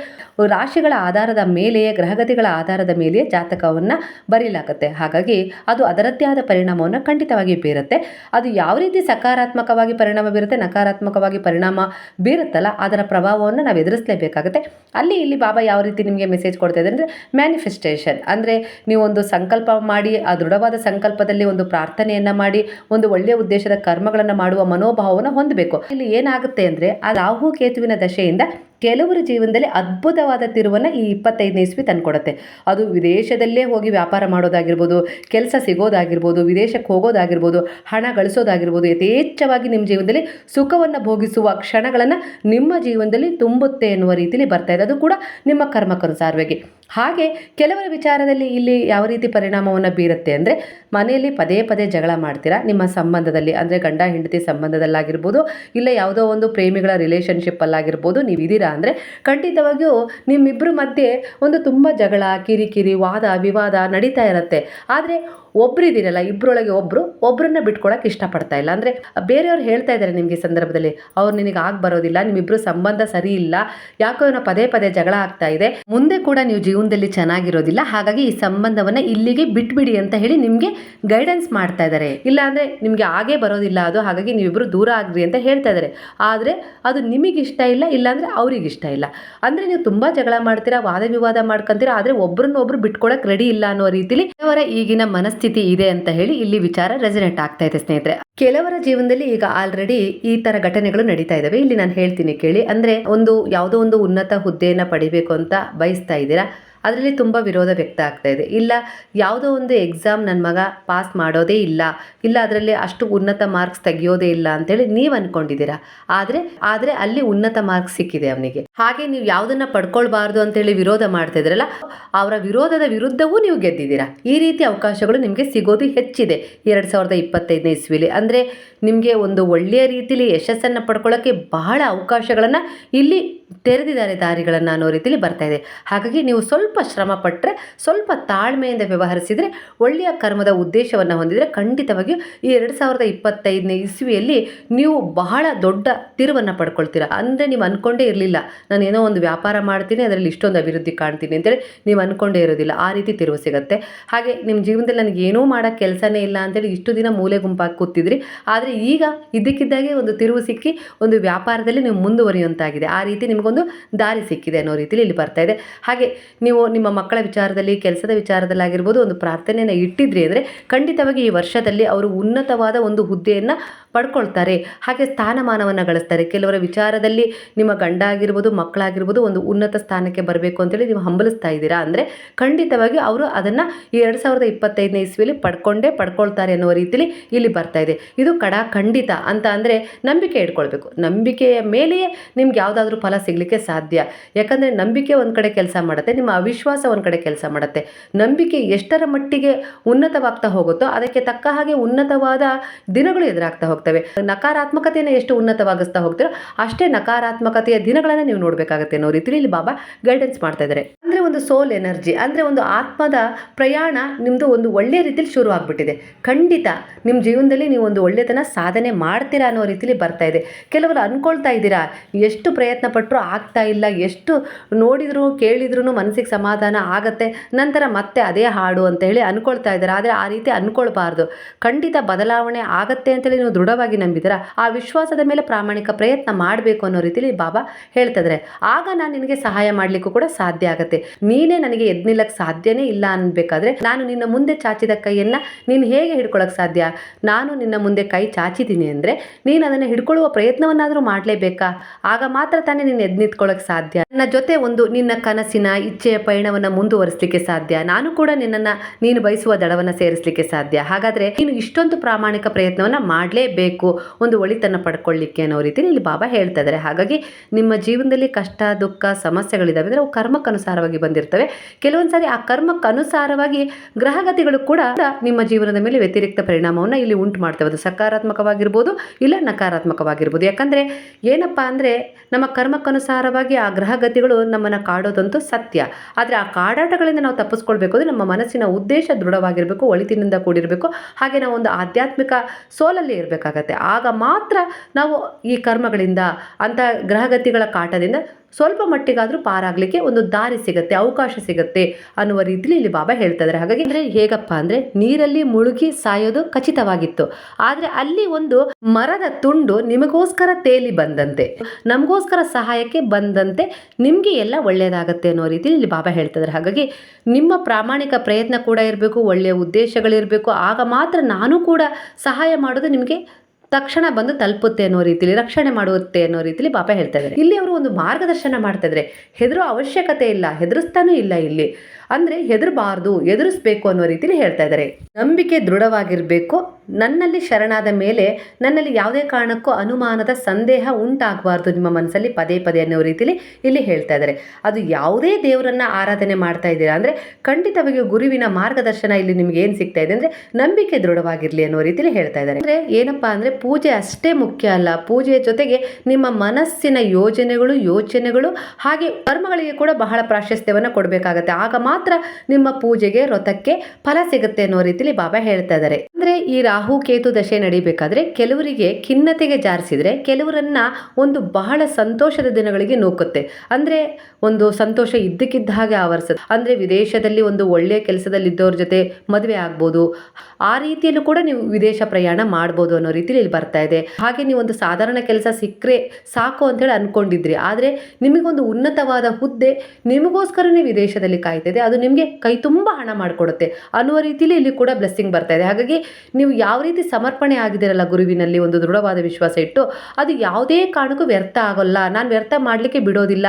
ರಾಶಿಗಳ ಆಧಾರದ ಮೇಲೆಯೇ ಗ್ರಹಗತಿಗಳ ಆಧಾರದ ಮೇಲೆಯೇ ಜಾತಕವನ್ನು ಬರೆಯಲಾಗುತ್ತೆ. ಹಾಗಾಗಿ ಅದು ಅದರದ್ದೇ ಆದ ಪರಿಣಾಮವನ್ನು ಖಂಡಿತವಾಗಿ ಬೀರುತ್ತೆ. ಅದು ಯಾವ ರೀತಿ ಸಕಾರಾತ್ಮಕವಾಗಿ ಪರಿಣಾಮ ಬೀರುತ್ತೆ, ನಕಾರಾತ್ಮಕವಾಗಿ ಪರಿಣಾಮ ಬೀರುತ್ತಲ್ಲ, ಅದರ ಪ್ರಭಾವವನ್ನು ನಾವು ಎದುರಿಸಲೇಬೇಕಾಗುತ್ತೆ. ಅಲ್ಲಿ ಇಲ್ಲಿ ಬಾಬಾ ಯಾವ ರೀತಿ ನಿಮಗೆ ಮೆಸೇಜ್ ಕೊಡ್ತಾ ಇದ್ದಾರೆ ಅಂದರೆ ಮ್ಯಾನಿಫೆಸ್ಟೇಷನ್ ಅಂದರೆ ನೀವು ಒಂದು ಸಂಕಲ್ಪ ಮಾಡಿ, ಆ ದೃಢವಾದ ಸಂಕಲ್ಪದಲ್ಲಿ ಒಂದು ಪ್ರಾರ್ಥನೆಯನ್ನು ಮಾಡಿ, ಒಂದು ಒಳ್ಳೆಯ ಉದ್ದೇಶದ ಕರ್ಮಗಳನ್ನು ಮಾಡುವ ಮನೋಭಾವವನ್ನು ಹೊಂದಬೇಕು. ಇಲ್ಲಿ ಏನಾಗುತ್ತೆ ಅಂದರೆ ಆ ರಾಹು ಕೇತುವಿನ ದಶೆಯಿಂದ ಕೆಲವರ ಜೀವನದಲ್ಲಿ ಅದ್ಭುತವಾದ ತಿರುವನ್ನು ಈ ಇಪ್ಪತ್ತೈದನೇ ಇಸ್ವಿ ತಂದುಕೊಡುತ್ತೆ. ಅದು ವಿದೇಶದಲ್ಲೇ ಹೋಗಿ ವ್ಯಾಪಾರ ಮಾಡೋದಾಗಿರ್ಬೋದು, ಕೆಲಸ ಸಿಗೋದಾಗಿರ್ಬೋದು, ವಿದೇಶಕ್ಕೆ ಹೋಗೋದಾಗಿರ್ಬೋದು, ಹಣ ಗಳಿಸೋದಾಗಿರ್ಬೋದು, ಯಥೇಚ್ಛವಾಗಿ ನಿಮ್ಮ ಜೀವನದಲ್ಲಿ ಸುಖವನ್ನು ಭೋಗಿಸುವ ಕ್ಷಣಗಳನ್ನು ನಿಮ್ಮ ಜೀವನದಲ್ಲಿ ತುಂಬುತ್ತೆ ಎನ್ನುವ ರೀತಿಯಲ್ಲಿ ಬರ್ತಾ ಇದೆ. ಅದು ಕೂಡ ನಿಮ್ಮ ಕರ್ಮಕ್ಕನುಸಾರವಾಗಿ ಹಾಗೆ ಕೆಲವರ ವಿಚಾರದಲ್ಲಿ ಇಲ್ಲಿ ಯಾವ ರೀತಿ ಪರಿಣಾಮವನ್ನು ಬೀರುತ್ತೆ ಅಂದರೆ ಮನೆಯಲ್ಲಿ ಪದೇ ಪದೇ ಜಗಳ ಮಾಡ್ತೀರಾ? ನಿಮ್ಮ ಸಂಬಂಧದಲ್ಲಿ, ಅಂದರೆ ಗಂಡ, ಹೆಂಡತಿ ಸಂಬಂಧದಲ್ಲಾಗಿರ್ಬೋದು, ಇಲ್ಲ ಯಾವುದೋ ಒಂದು ಪ್ರೇಮಿಗಳ ರಿಲೇಷನ್ಶಿಪ್ಪಲ್ಲಾಗಿರ್ಬೋದು ನೀವು ಇದ್ದೀರಾ ಅಂದರೆ ಖಂಡಿತವಾಗಿಯೂ ನಿಮ್ಮಿಬ್ಬರ ಮಧ್ಯೆ ಒಂದು ತುಂಬ ಜಗಳ, ಕಿರಿಕಿರಿ, ವಾದ, ವಿವಾದ ನಡೀತಾ ಇರುತ್ತೆ. ಆದರೆ ಒಬ್ಬರಿದ್ದೀರಲ್ಲ ಇಬ್ಬರೊಳಗೆ ಒಬ್ಬರು ಒಬ್ಬರನ್ನ ಬಿಟ್ಕೊಳಕ್ಕೆ ಇಷ್ಟಪಡ್ತಾ ಇಲ್ಲ. ಅಂದರೆ ಬೇರೆಯವ್ರು ಹೇಳ್ತಾ ಇದ್ದಾರೆ ನಿಮಗೆ ಸಂದರ್ಭದಲ್ಲಿ, ಅವ್ರು ನಿನಗೆ ಆಗಿ ಬರೋದಿಲ್ಲ ನಿಮ್ಮಿಬ್ಬರು ಸಂಬಂಧ ಸರಿ ಇಲ್ಲ, ಯಾಕೋ ಏನೋ ಪದೇ ಪದೇ ಜಗಳ ಆಗ್ತಾ ಇದೆ. ಮುಂದೆ ಕೂಡ ನೀವು ಜೀವನದಲ್ಲಿ ಚೆನ್ನಾಗಿರೋದಿಲ್ಲ. ಹಾಗಾಗಿ ಈ ಸಂಬಂಧವನ್ನು ಇಲ್ಲಿಗೆ ಬಿಟ್ಬಿಡಿ ಅಂತ ಹೇಳಿ ನಿಮಗೆ ಗೈಡೆನ್ಸ್ ಮಾಡ್ತಾ ಇದ್ದಾರೆ. ಇಲ್ಲಾಂದರೆ ನಿಮಗೆ ಆಗೇ ಬರೋದಿಲ್ಲ ಅದು, ಹಾಗಾಗಿ ನೀವಿಬ್ಬರು ದೂರ ಆಗ್ರಿ ಅಂತ ಹೇಳ್ತಾ ಇದ್ದಾರೆ. ಆದರೆ ಅದು ನಿಮಗೆ ಇಷ್ಟ ಇಲ್ಲ ಇಲ್ಲಾಂದರೆ ಅವ್ರಿಗೆ ಇಷ್ಟ ಇಲ್ಲ. ಅಂದರೆ ನೀವು ತುಂಬ ಜಗಳ ಮಾಡ್ತೀರಾ, ವಾದ ವಿವಾದ ಮಾಡ್ಕೊಂತೀರಾ, ಆದರೆ ಒಬ್ರನ್ನೊಬ್ರು ಬಿಟ್ಕೊಳಕ್ಕೆ ರೆಡಿ ಇಲ್ಲ ಅನ್ನೋ ರೀತಿಲಿ ಅವರ ಈಗಿನ ಮನಸ್ಥಿತಿ ಇದೆ ಅಂತ ಹೇಳಿ ಇಲ್ಲಿ ವಿಚಾರ ರೆಸಿಡೆಂಟ್ ಆಗ್ತಾ ಇದೆ ಸ್ನೇಹಿತರೆ. ಕೆಲವರ ಜೀವನದಲ್ಲಿ ಈಗ ಆಲ್ರೆಡಿ ಈ ತರ ಘಟನೆಗಳು ನಡೀತಾ ಇದ್ದಾವೆ ಇಲ್ಲಿ ನಾನು ಹೇಳ್ತೀನಿ ಕೇಳಿ. ಅಂದ್ರೆ ಒಂದು ಯಾವುದೋ ಒಂದು ಉನ್ನತ ಹುದ್ದೆಯನ್ನ ಪಡಿಬೇಕು ಅಂತ ಬಯಸ್ತಾ ಇದ್ದೀರಾ? ಅದರಲ್ಲಿ ತುಂಬ ವಿರೋಧ ವ್ಯಕ್ತ ಆಗ್ತಾ ಇದೆ. ಇಲ್ಲ, ಯಾವುದೋ ಒಂದು ಎಕ್ಸಾಮ್ ನನ್ನ ಮಗ ಪಾಸ್ ಮಾಡೋದೇ ಇಲ್ಲ ಇಲ್ಲ ಅದರಲ್ಲಿ ಅಷ್ಟು ಉನ್ನತ ಮಾರ್ಕ್ಸ್ ತೆಗೆಯೋದೇ ಇಲ್ಲ ಅಂತೇಳಿ ನೀವು ಅನ್ಕೊಂಡಿದ್ದೀರಾ? ಆದರೆ ಆದರೆ ಅಲ್ಲಿ ಉನ್ನತ ಮಾರ್ಕ್ಸ್ ಸಿಕ್ಕಿದೆ ಅವನಿಗೆ. ಹಾಗೆ ನೀವು ಯಾವುದನ್ನ ಪಡ್ಕೊಳ್ಬಾರ್ದು ಅಂತೇಳಿ ವಿರೋಧ ಮಾಡ್ತಾ ಇದ್ರಲ್ಲ, ಅವರ ವಿರೋಧದ ವಿರುದ್ಧವೂ ನೀವು ಗೆದ್ದಿದ್ದೀರಾ? ಈ ರೀತಿ ಅವಕಾಶಗಳು ನಿಮಗೆ ಸಿಗೋದು ಹೆಚ್ಚಿದೆ ಎರಡು ಸಾವಿರದ ಇಪ್ಪತ್ತೈದನೇ ಇಸ್ವಿಲಿ. ಅಂದರೆ ನಿಮಗೆ ಒಂದು ಒಳ್ಳೆಯ ರೀತಿಯಲ್ಲಿ ಯಶಸ್ಸನ್ನು ಪಡ್ಕೊಳ್ಳೋಕ್ಕೆ ಬಹಳ ಅವಕಾಶಗಳನ್ನು ಇಲ್ಲಿ ತೆರೆದಿದ್ದಾರೆ ದಾರಿಗಳನ್ನು ಅನ್ನೋ ರೀತಿಯಲ್ಲಿ ಬರ್ತಾ ಇದೆ. ಹಾಗಾಗಿ ನೀವು ಸ್ವಲ್ಪ ಶ್ರಮ ಪಟ್ಟರೆ ಸ್ವಲ್ಪ ತಾಳ್ಮೆಯಿಂದ ವ್ಯವಹರಿಸಿದರೆ ಒಳ್ಳೆಯ ಕರ್ಮದ ಉದ್ದೇಶವನ್ನು ಹೊಂದಿದರೆ ಖಂಡಿತವಾಗಿಯೂ ಈ ಎರಡು ಸಾವಿರದ ಇಪ್ಪತ್ತೈದನೇ ಇಸ್ವಿಯಲ್ಲಿ ನೀವು ಬಹಳ ದೊಡ್ಡ ತಿರುವನ್ನು ಪಡ್ಕೊಳ್ತೀರಾ. ಅಂದರೆ ನೀವು ಅಂದ್ಕೊಂಡೇ ಇರಲಿಲ್ಲ, ನಾನು ಏನೋ ಒಂದು ವ್ಯಾಪಾರ ಮಾಡ್ತೀನಿ, ಅದರಲ್ಲಿ ಇಷ್ಟೊಂದು ಅಭಿವೃದ್ಧಿ ಕಾಣ್ತೀನಿ ಅಂತೇಳಿ ನೀವು ಅಂದ್ಕೊಂಡೇ ಇರೋದಿಲ್ಲ. ಆ ರೀತಿ ತಿರುವು ಸಿಗುತ್ತೆ. ಹಾಗೆ ನಿಮ್ಮ ಜೀವನದಲ್ಲಿ ನನಗೆ ಏನೂ ಮಾಡೋಕ್ಕೆ ಕೆಲಸನೇ ಇಲ್ಲ ಅಂತೇಳಿ ಇಷ್ಟು ದಿನ ಮೂಲೆ ಗುಂಪಾಗಿ ಕೂತಿದ್ರಿ. ಆದರೆ ಈಗ ಇದ್ದಕ್ಕಿದ್ದಾಗೆ ಒಂದು ತಿರುವು ಸಿಕ್ಕಿ ಒಂದು ವ್ಯಾಪಾರದಲ್ಲಿ ನೀವು ಮುಂದುವರಿಯುವಂತಾಗಿದೆ. ಆ ರೀತಿ ನಿಮಗೊಂದು ದಾರಿ ಸಿಕ್ಕಿದೆ ಅನ್ನೋ ರೀತಿಯಲ್ಲಿ ಇಲ್ಲಿ ಬರ್ತಾ ಇದೆ. ಹಾಗೆ ನೀವು ನಿಮ್ಮ ಮಕ್ಕಳ ವಿಚಾರದಲ್ಲಿ, ಕೆಲಸದ ವಿಚಾರದಲ್ಲಾಗಿರ್ಬೋದು ಒಂದು ಪ್ರಾರ್ಥನೆಯನ್ನು ಇಟ್ಟಿದ್ರಿ ಅಂದರೆ ಖಂಡಿತವಾಗಿ ಈ ವರ್ಷದಲ್ಲಿ ಅವರು ಉನ್ನತವಾದ ಒಂದು ಹುದ್ದೆಯನ್ನು ಪಡ್ಕೊಳ್ತಾರೆ. ಹಾಗೆ ಸ್ಥಾನಮಾನವನ್ನು ಗಳಿಸ್ತಾರೆ. ಕೆಲವರ ವಿಚಾರದಲ್ಲಿ ನಿಮ್ಮ ಗಂಡ ಆಗಿರ್ಬೋದು ಮಕ್ಕಳಾಗಿರ್ಬೋದು ಒಂದು ಉನ್ನತ ಸ್ಥಾನಕ್ಕೆ ಬರಬೇಕು ಅಂತೇಳಿ ನೀವು ಹಂಬಲಿಸ್ತಾ ಇದ್ದೀರಾ? ಅಂದರೆ ಖಂಡಿತವಾಗಿ ಅವರು ಅದನ್ನು ಈ ಎರಡು ಸಾವಿರದ ಇಪ್ಪತ್ತೈದನೇ ಇಸ್ವಿಯಲ್ಲಿ ಪಡ್ಕೊಂಡೇ ಪಡ್ಕೊಳ್ತಾರೆ ಅನ್ನುವ ರೀತಿಯಲ್ಲಿ ಇಲ್ಲಿ ಬರ್ತಾ ಇದೆ. ಇದು ಕಡ ಖಂಡಿತ ಅಂತ ಅಂದರೆ ನಂಬಿಕೆ ಇಟ್ಕೊಳ್ಬೇಕು. ನಂಬಿಕೆಯ ಮೇಲೆಯೇ ನಿಮ್ಗೆ ಯಾವುದಾದ್ರೂ ಫಲ ಸಿಗಲಿಕ್ಕೆ ಸಾಧ್ಯ. ಯಾಕಂದರೆ ನಂಬಿಕೆ ಒಂದು ಕಡೆ ಕೆಲಸ ಮಾಡುತ್ತೆ, ನಿಮ್ಮ ಅವಿಶ್ವಾಸ ಒಂದು ಕಡೆ ಕೆಲಸ ಮಾಡುತ್ತೆ. ನಂಬಿಕೆ ಎಷ್ಟರ ಮಟ್ಟಿಗೆ ಉನ್ನತವಾಗ್ತಾ ಹೋಗುತ್ತೋ ಅದಕ್ಕೆ ತಕ್ಕ ಹಾಗೆ ಉನ್ನತವಾದ ದಿನಗಳು ಎದುರಾಗ್ತಾ ಹೋಗ್ತವೆ ನಕಾರಾತ್ಮಕತೆಯನ್ನು ಎಷ್ಟು ಉನ್ನತವಾಗಿಸ್ತಾ ಹೋಗ್ತೀರೋ ಅಷ್ಟೇ ನಕಾರಾತ್ಮಕತೆಯ ದಿನಗಳನ್ನು ನೀವು ನೋಡಬೇಕಾಗುತ್ತೆ ಅನ್ನೋ ರೀತಿಯಲ್ಲಿ ಬಾಬಾ ಗೈಡೆನ್ಸ್ ಮಾಡ್ತಾ ಇದ್ದಾರೆ. ಅಂದರೆ ಒಂದು ಸೋಲ್ ಎನರ್ಜಿ ಅಂದರೆ ಒಂದು ಆತ್ಮದ ಪ್ರಯಾಣ ನಿಮ್ಮದು ಒಂದು ಒಳ್ಳೆಯ ರೀತಿಯಲ್ಲಿ ಶುರು ಆಗ್ಬಿಟ್ಟಿದೆ. ಖಂಡಿತ ನಿಮ್ಮ ಜೀವನದಲ್ಲಿ ನೀವು ಒಂದು ಒಳ್ಳೆತನ ಸಾಧನೆ ಮಾಡ್ತೀರಾ ಅನ್ನೋ ರೀತಿಲಿ ಬರ್ತಾ ಇದೆ. ಕೆಲವರು ಅನ್ಕೊಳ್ತಾ ಇದ್ದೀರಾ, ಎಷ್ಟು ಪ್ರಯತ್ನ ಪಟ್ಟರು ಆಗ್ತಾ ಇಲ್ಲ, ಎಷ್ಟು ನೋಡಿದ್ರು ಕೇಳಿದ್ರು ಮನಸ್ಸಿಗೆ ಸಮಾಧಾನ ಆಗತ್ತೆ, ನಂತರ ಮತ್ತೆ ಅದೇ ಹಾಡು ಅಂತ ಹೇಳಿ ಅನ್ಕೊಳ್ತಾ ಇದ್ದಾರೆ. ಆದರೆ ಆ ರೀತಿ ಅನ್ಕೊಳ್ಬಾರ್ದು. ಖಂಡಿತ ಬದಲಾವಣೆ ಆಗತ್ತೆ ಅಂತೇಳಿ ನೀವು ದೃಢವಾಗಿ ನಂಬಿದ್ದೀರಾ ಆ ವಿಶ್ವಾಸದ ಮೇಲೆ ಪ್ರಾಮಾಣಿಕ ಪ್ರಯತ್ನ ಮಾಡಬೇಕು ಅನ್ನೋ ರೀತಿಯಲ್ಲಿ ಬಾಬಾ ಹೇಳ್ತಿದ್ರೆ. ಆಗ ನಾನು ನಿನಗೆ ಸಹಾಯ ಮಾಡಲಿಕ್ಕೂ ಕೂಡ ಸಾಧ್ಯ ಆಗುತ್ತೆ. ನೀನೇ ನನಗೆ ಎದ್ ನಿಲ್ಲಕ್ಕೆ ಸಾಧ್ಯನೇ ಇಲ್ಲ ಅನ್ಬೇಕಾದ್ರೆ ನಾನು ನಿನ್ನ ಮುಂದೆ ಚಾಚಿದ ಕೈಯನ್ನು ನೀನು ಹೇಗೆ ಹಿಡ್ಕೊಳಕ್ಕೆ ಸಾಧ್ಯ? ನಾನು ನಿನ್ನ ಮುಂದೆ ಕೈ ಚಾಚಿದ್ದೀನಿ ಅಂದರೆ ನೀನು ಅದನ್ನು ಹಿಡ್ಕೊಳ್ಳುವ ಪ್ರಯತ್ನವನ್ನಾದರೂ ಮಾಡಲೇಬೇಕಾ? ಆಗ ಮಾತ್ರ ತಾನೇ ನೀನು ಎದ್ ನಿಂತ್ಕೊಳ್ಳೋಕೆ ಸಾಧ್ಯ. ನನ್ನ ಜೊತೆ ಒಂದು ನಿನ್ನ ಕನಸಿನ ಇಚ್ಛೆಯ ಪಯಣವನ್ನು ಮುಂದುವರಿಸಲಿಕ್ಕೆ ಸಾಧ್ಯ. ನಾನು ಕೂಡ ನಿನ್ನನ್ನು ನೀನು ಬಯಸುವ ದಡವನ್ನು ಸೇರಿಸಲಿಕ್ಕೆ ಸಾಧ್ಯ. ಹಾಗಾದರೆ ನೀನು ಇಷ್ಟೊಂದು ಪ್ರಾಮಾಣಿಕ ಪ್ರಯತ್ನವನ್ನು ಮಾಡಲೇಬೇಕು. ಒಂದು ಒಳಿತನ್ನು ಪಡ್ಕೊಳ್ಳಿಕ್ಕೆ ಅನ್ನೋ ರೀತಿಯಲ್ಲಿ ಇಲ್ಲಿ ಬಾಬಾ ಹೇಳ್ತಾ ಇದ್ದಾರೆ. ಹಾಗಾಗಿ ನಿಮ್ಮ ಜೀವನದಲ್ಲಿ ಕಷ್ಟ, ದುಃಖ, ಸಮಸ್ಯೆಗಳಿದ್ದಾವೆ ಅಂದರೆ ಅವು ಕರ್ಮಕ್ಕನುಸಾರವಾಗಿ ಬಂದಿರ್ತವೆ. ಕೆಲವೊಂದು ಸಾರಿ ಆ ಕರ್ಮಕ್ಕನುಸಾರವಾಗಿ ಗ್ರಹಗತಿಗಳು ಕೂಡ ನಿಮ್ಮ ಜೀವನದ ಮೇಲೆ ವ್ಯತಿರಿಕ್ತ ಪರಿಣಾಮವನ್ನು ಇಲ್ಲಿ ಉಂಟು ಮಾಡ್ತವೆ. ಅದು ಸಕಾರಾತ್ಮಕವಾಗಿರ್ಬೋದು ಇಲ್ಲ ನಕಾರಾತ್ಮಕವಾಗಿರ್ಬೋದು. ಯಾಕಂದರೆ ಏನಪ್ಪ ಅಂದರೆ ನಮ್ಮ ಕರ್ಮಕ್ಕನುಸಾರವಾಗಿ ಆ ಗ್ರಹಗತಿಗಳು ನಮ್ಮನ್ನು ಕಾಡೋದಂತೂ ಸತ್ಯ. ಆದರೆ ಆ ಕಾಡಾಟಗಳಿಂದ ನಾವು ತಪ್ಪಿಸ್ಕೊಳ್ಬೇಕು ಅಂದರೆ ನಮ್ಮ ಮನಸ್ಸಿನ ಉದ್ದೇಶ ದೃಢವಾಗಿರಬೇಕು, ಒಳಿತಿನಿಂದ ಕೂಡಿರಬೇಕು. ಹಾಗೆ ನಾವು ಒಂದು ಆಧ್ಯಾತ್ಮಿಕ ಸೋಲಲ್ಲಿ ಇರಬೇಕಾಗತ್ತೆ ಆಗ ಮಾತ್ರ ನಾವು ಈ ಕರ್ಮಗಳಿಂದ ಅಂಥ ಗ್ರಹಗತಿಗಳ ಕಾಟದಿಂದ ಸ್ವಲ್ಪ ಮಟ್ಟಿಗಾದರೂ ಪಾರಾಗಲಿಕ್ಕೆ ಒಂದು ದಾರಿ ಸಿಗುತ್ತೆ, ಅವಕಾಶ ಸಿಗುತ್ತೆ ಅನ್ನುವ ರೀತಿಲಿ ಇಲ್ಲಿ ಬಾಬಾ ಹೇಳ್ತಾ ಇದ್ದಾರೆ ಹಾಗಾಗಿ ಅಂದರೆ ಹೇಗಪ್ಪ ಅಂದರೆ ನೀರಲ್ಲಿ ಮುಳುಗಿ ಸಾಯೋದು ಖಚಿತವಾಗಿತ್ತು. ಆದರೆ ಅಲ್ಲಿ ಒಂದು ಮರದ ತುಂಡು ನಿಮಗೋಸ್ಕರ ತೇಲಿ ಬಂದಂತೆ, ನಮಗೋಸ್ಕರ ಸಹಾಯಕ್ಕೆ ಬಂದಂತೆ ನಿಮಗೆ ಎಲ್ಲ ಒಳ್ಳೆಯದಾಗತ್ತೆ ಅನ್ನೋ ರೀತಿಲಿ ಇಲ್ಲಿ ಬಾಬಾ ಹೇಳ್ತಾ ಇದ್ದಾರೆ ಹಾಗಾಗಿ ನಿಮ್ಮ ಪ್ರಾಮಾಣಿಕ ಪ್ರಯತ್ನ ಕೂಡ ಇರಬೇಕು, ಒಳ್ಳೆಯ ಉದ್ದೇಶಗಳಿರಬೇಕು, ಆಗ ಮಾತ್ರ ನಾನು ಕೂಡ ಸಹಾಯ ಮಾಡೋದು ನಿಮಗೆ ತಕ್ಷಣ ಬಂದು ತಲುಪುತ್ತೆ ಅನ್ನೋ ರೀತಿಲಿ, ರಕ್ಷಣೆ ಮಾಡುತ್ತೆ ಅನ್ನೋ ರೀತಿಲಿ ಪಾಪ ಹೇಳ್ತಾ ಇದ್ದಾರೆ ಇಲ್ಲಿ ಅವರು ಒಂದು ಮಾರ್ಗದರ್ಶನ ಮಾಡ್ತಾ ಇದ್ದಾರೆ ಹೆದರೋ ಅವಶ್ಯಕತೆ ಇಲ್ಲ, ಹೆದರಿಸ್ತಾನೂ ಇಲ್ಲ ಇಲ್ಲಿ. ಅಂದರೆ ಹೆದರಬಾರ್ದು ಎದುರಿಸ್ಬೇಕು ಅನ್ನೋ ರೀತಿಲಿ ಹೇಳ್ತಾ ಇದ್ದಾರೆ ನಂಬಿಕೆ ದೃಢವಾಗಿರಬೇಕು ನನ್ನಲ್ಲಿ ಶರಣಾದ ಮೇಲೆ ನನ್ನಲ್ಲಿ ಯಾವುದೇ ಕಾರಣಕ್ಕೂ ಅನುಮಾನದ ಸಂದೇಹ ಉಂಟಾಗಬಾರ್ದು ನಿಮ್ಮ ಮನಸ್ಸಲ್ಲಿ ಪದೇ ಪದೇ ಅನ್ನೋ ರೀತಿಲಿ ಇಲ್ಲಿ ಹೇಳ್ತಾ ಇದ್ದಾರೆ. ಅದು ಯಾವುದೇ ದೇವರನ್ನು ಆರಾಧನೆ ಮಾಡ್ತಾ ಇದ್ದೀರಾ ಅಂದರೆ ಖಂಡಿತವಾಗಿ ಗುರುವಿನ ಮಾರ್ಗದರ್ಶನ ಇಲ್ಲಿ ನಿಮ್ಗೆ ಏನು ಸಿಗ್ತಾ ಇದೆ ಅಂದರೆ ನಂಬಿಕೆ ದೃಢವಾಗಿರಲಿ ಅನ್ನೋ ರೀತಿಲಿ ಹೇಳ್ತಾ ಇದ್ದಾರೆ. ಅಂದರೆ ಏನಪ್ಪಾ ಅಂದರೆ ಪೂಜೆ ಅಷ್ಟೇ ಮುಖ್ಯ ಅಲ್ಲ. ಪೂಜೆಯ ಜೊತೆಗೆ ನಿಮ್ಮ ಮನಸ್ಸಿನ ಯೋಜನೆಗಳು, ಯೋಚನೆಗಳು ಹಾಗೆ ಕರ್ಮಗಳಿಗೆ ಕೂಡ ಬಹಳ ಪ್ರಾಶಸ್ತ್ಯವನ್ನು ಕೊಡಬೇಕಾಗತ್ತೆ. ಆಗ ಮಾತ್ರ ನಿಮ್ಮ ಪೂಜೆಗೆ, ವ್ರತಕ್ಕೆ ಫಲ ಸಿಗುತ್ತೆ ಅನ್ನೋ ರೀತಿಲಿ ಬಾಬಾ ಹೇಳ್ತಾ ಇದ್ದಾರೆ. ಅಂದರೆ ಈ ರಾಹು ಕೇತು ದಶೆ ನಡಿಬೇಕಾದ್ರೆ ಕೆಲವರಿಗೆ ಖಿನ್ನತೆಗೆ ಜಾರಿಸಿದ್ರೆ ಕೆಲವರನ್ನ ಒಂದು ಬಹಳ ಸಂತೋಷದ ದಿನಗಳಿಗೆ ನೂಕುತ್ತೆ. ಅಂದ್ರೆ ಒಂದು ಸಂತೋಷ ಇದ್ದಕ್ಕಿದ್ದ ಹಾಗೆ ಆವರಿಸುತ್ತೆ. ಅಂದ್ರೆ ವಿದೇಶದಲ್ಲಿ ಒಂದು ಒಳ್ಳೆಯ ಕೆಲಸದಲ್ಲಿ ಇದ್ದವ್ರ ಜೊತೆ ಮದುವೆ ಆಗ್ಬೋದು. ಆ ರೀತಿಯಲ್ಲೂ ಕೂಡ ನೀವು ವಿದೇಶ ಪ್ರಯಾಣ ಮಾಡ್ಬೋದು ಅನ್ನೋ ರೀತಿಲಿ ಇಲ್ಲಿ ಬರ್ತಾ ಇದೆ. ಹಾಗೆ ನೀವು ಒಂದು ಸಾಧಾರಣ ಕೆಲಸ ಸಿಕ್ಕರೆ ಸಾಕು ಅಂತೇಳಿ ಅನ್ಕೊಂಡಿದ್ರಿ. ಆದರೆ ನಿಮಗೊಂದು ಉನ್ನತವಾದ ಹುದ್ದೆ ನಿಮಗೋಸ್ಕರನೇ ವಿದೇಶದಲ್ಲಿ ಕಾಯ್ತಿದೆ ಅದು ನಿಮಗೆ ಕೈ ತುಂಬ ಹಣ ಮಾಡಿಕೊಡುತ್ತೆ ಅನ್ನುವ ರೀತಿಯಲ್ಲಿ ಇಲ್ಲಿ ಕೂಡ ಬ್ಲೆಸ್ಸಿಂಗ್ ಬರ್ತಾ ಇದೆ. ಹಾಗಾಗಿ ನೀವು ಯಾವ ರೀತಿ ಸಮರ್ಪಣೆ ಆಗಿದ್ದೀರಲ್ಲ ಗುರುವಿನಲ್ಲಿ ಒಂದು ದೃಢವಾದ ವಿಶ್ವಾಸ ಇಟ್ಟು, ಅದು ಯಾವುದೇ ಕಾರಣಕ್ಕೂ ವ್ಯರ್ಥ ಆಗೋಲ್ಲ. ನಾನು ವ್ಯರ್ಥ ಮಾಡಲಿಕ್ಕೆ ಬಿಡೋದಿಲ್ಲ.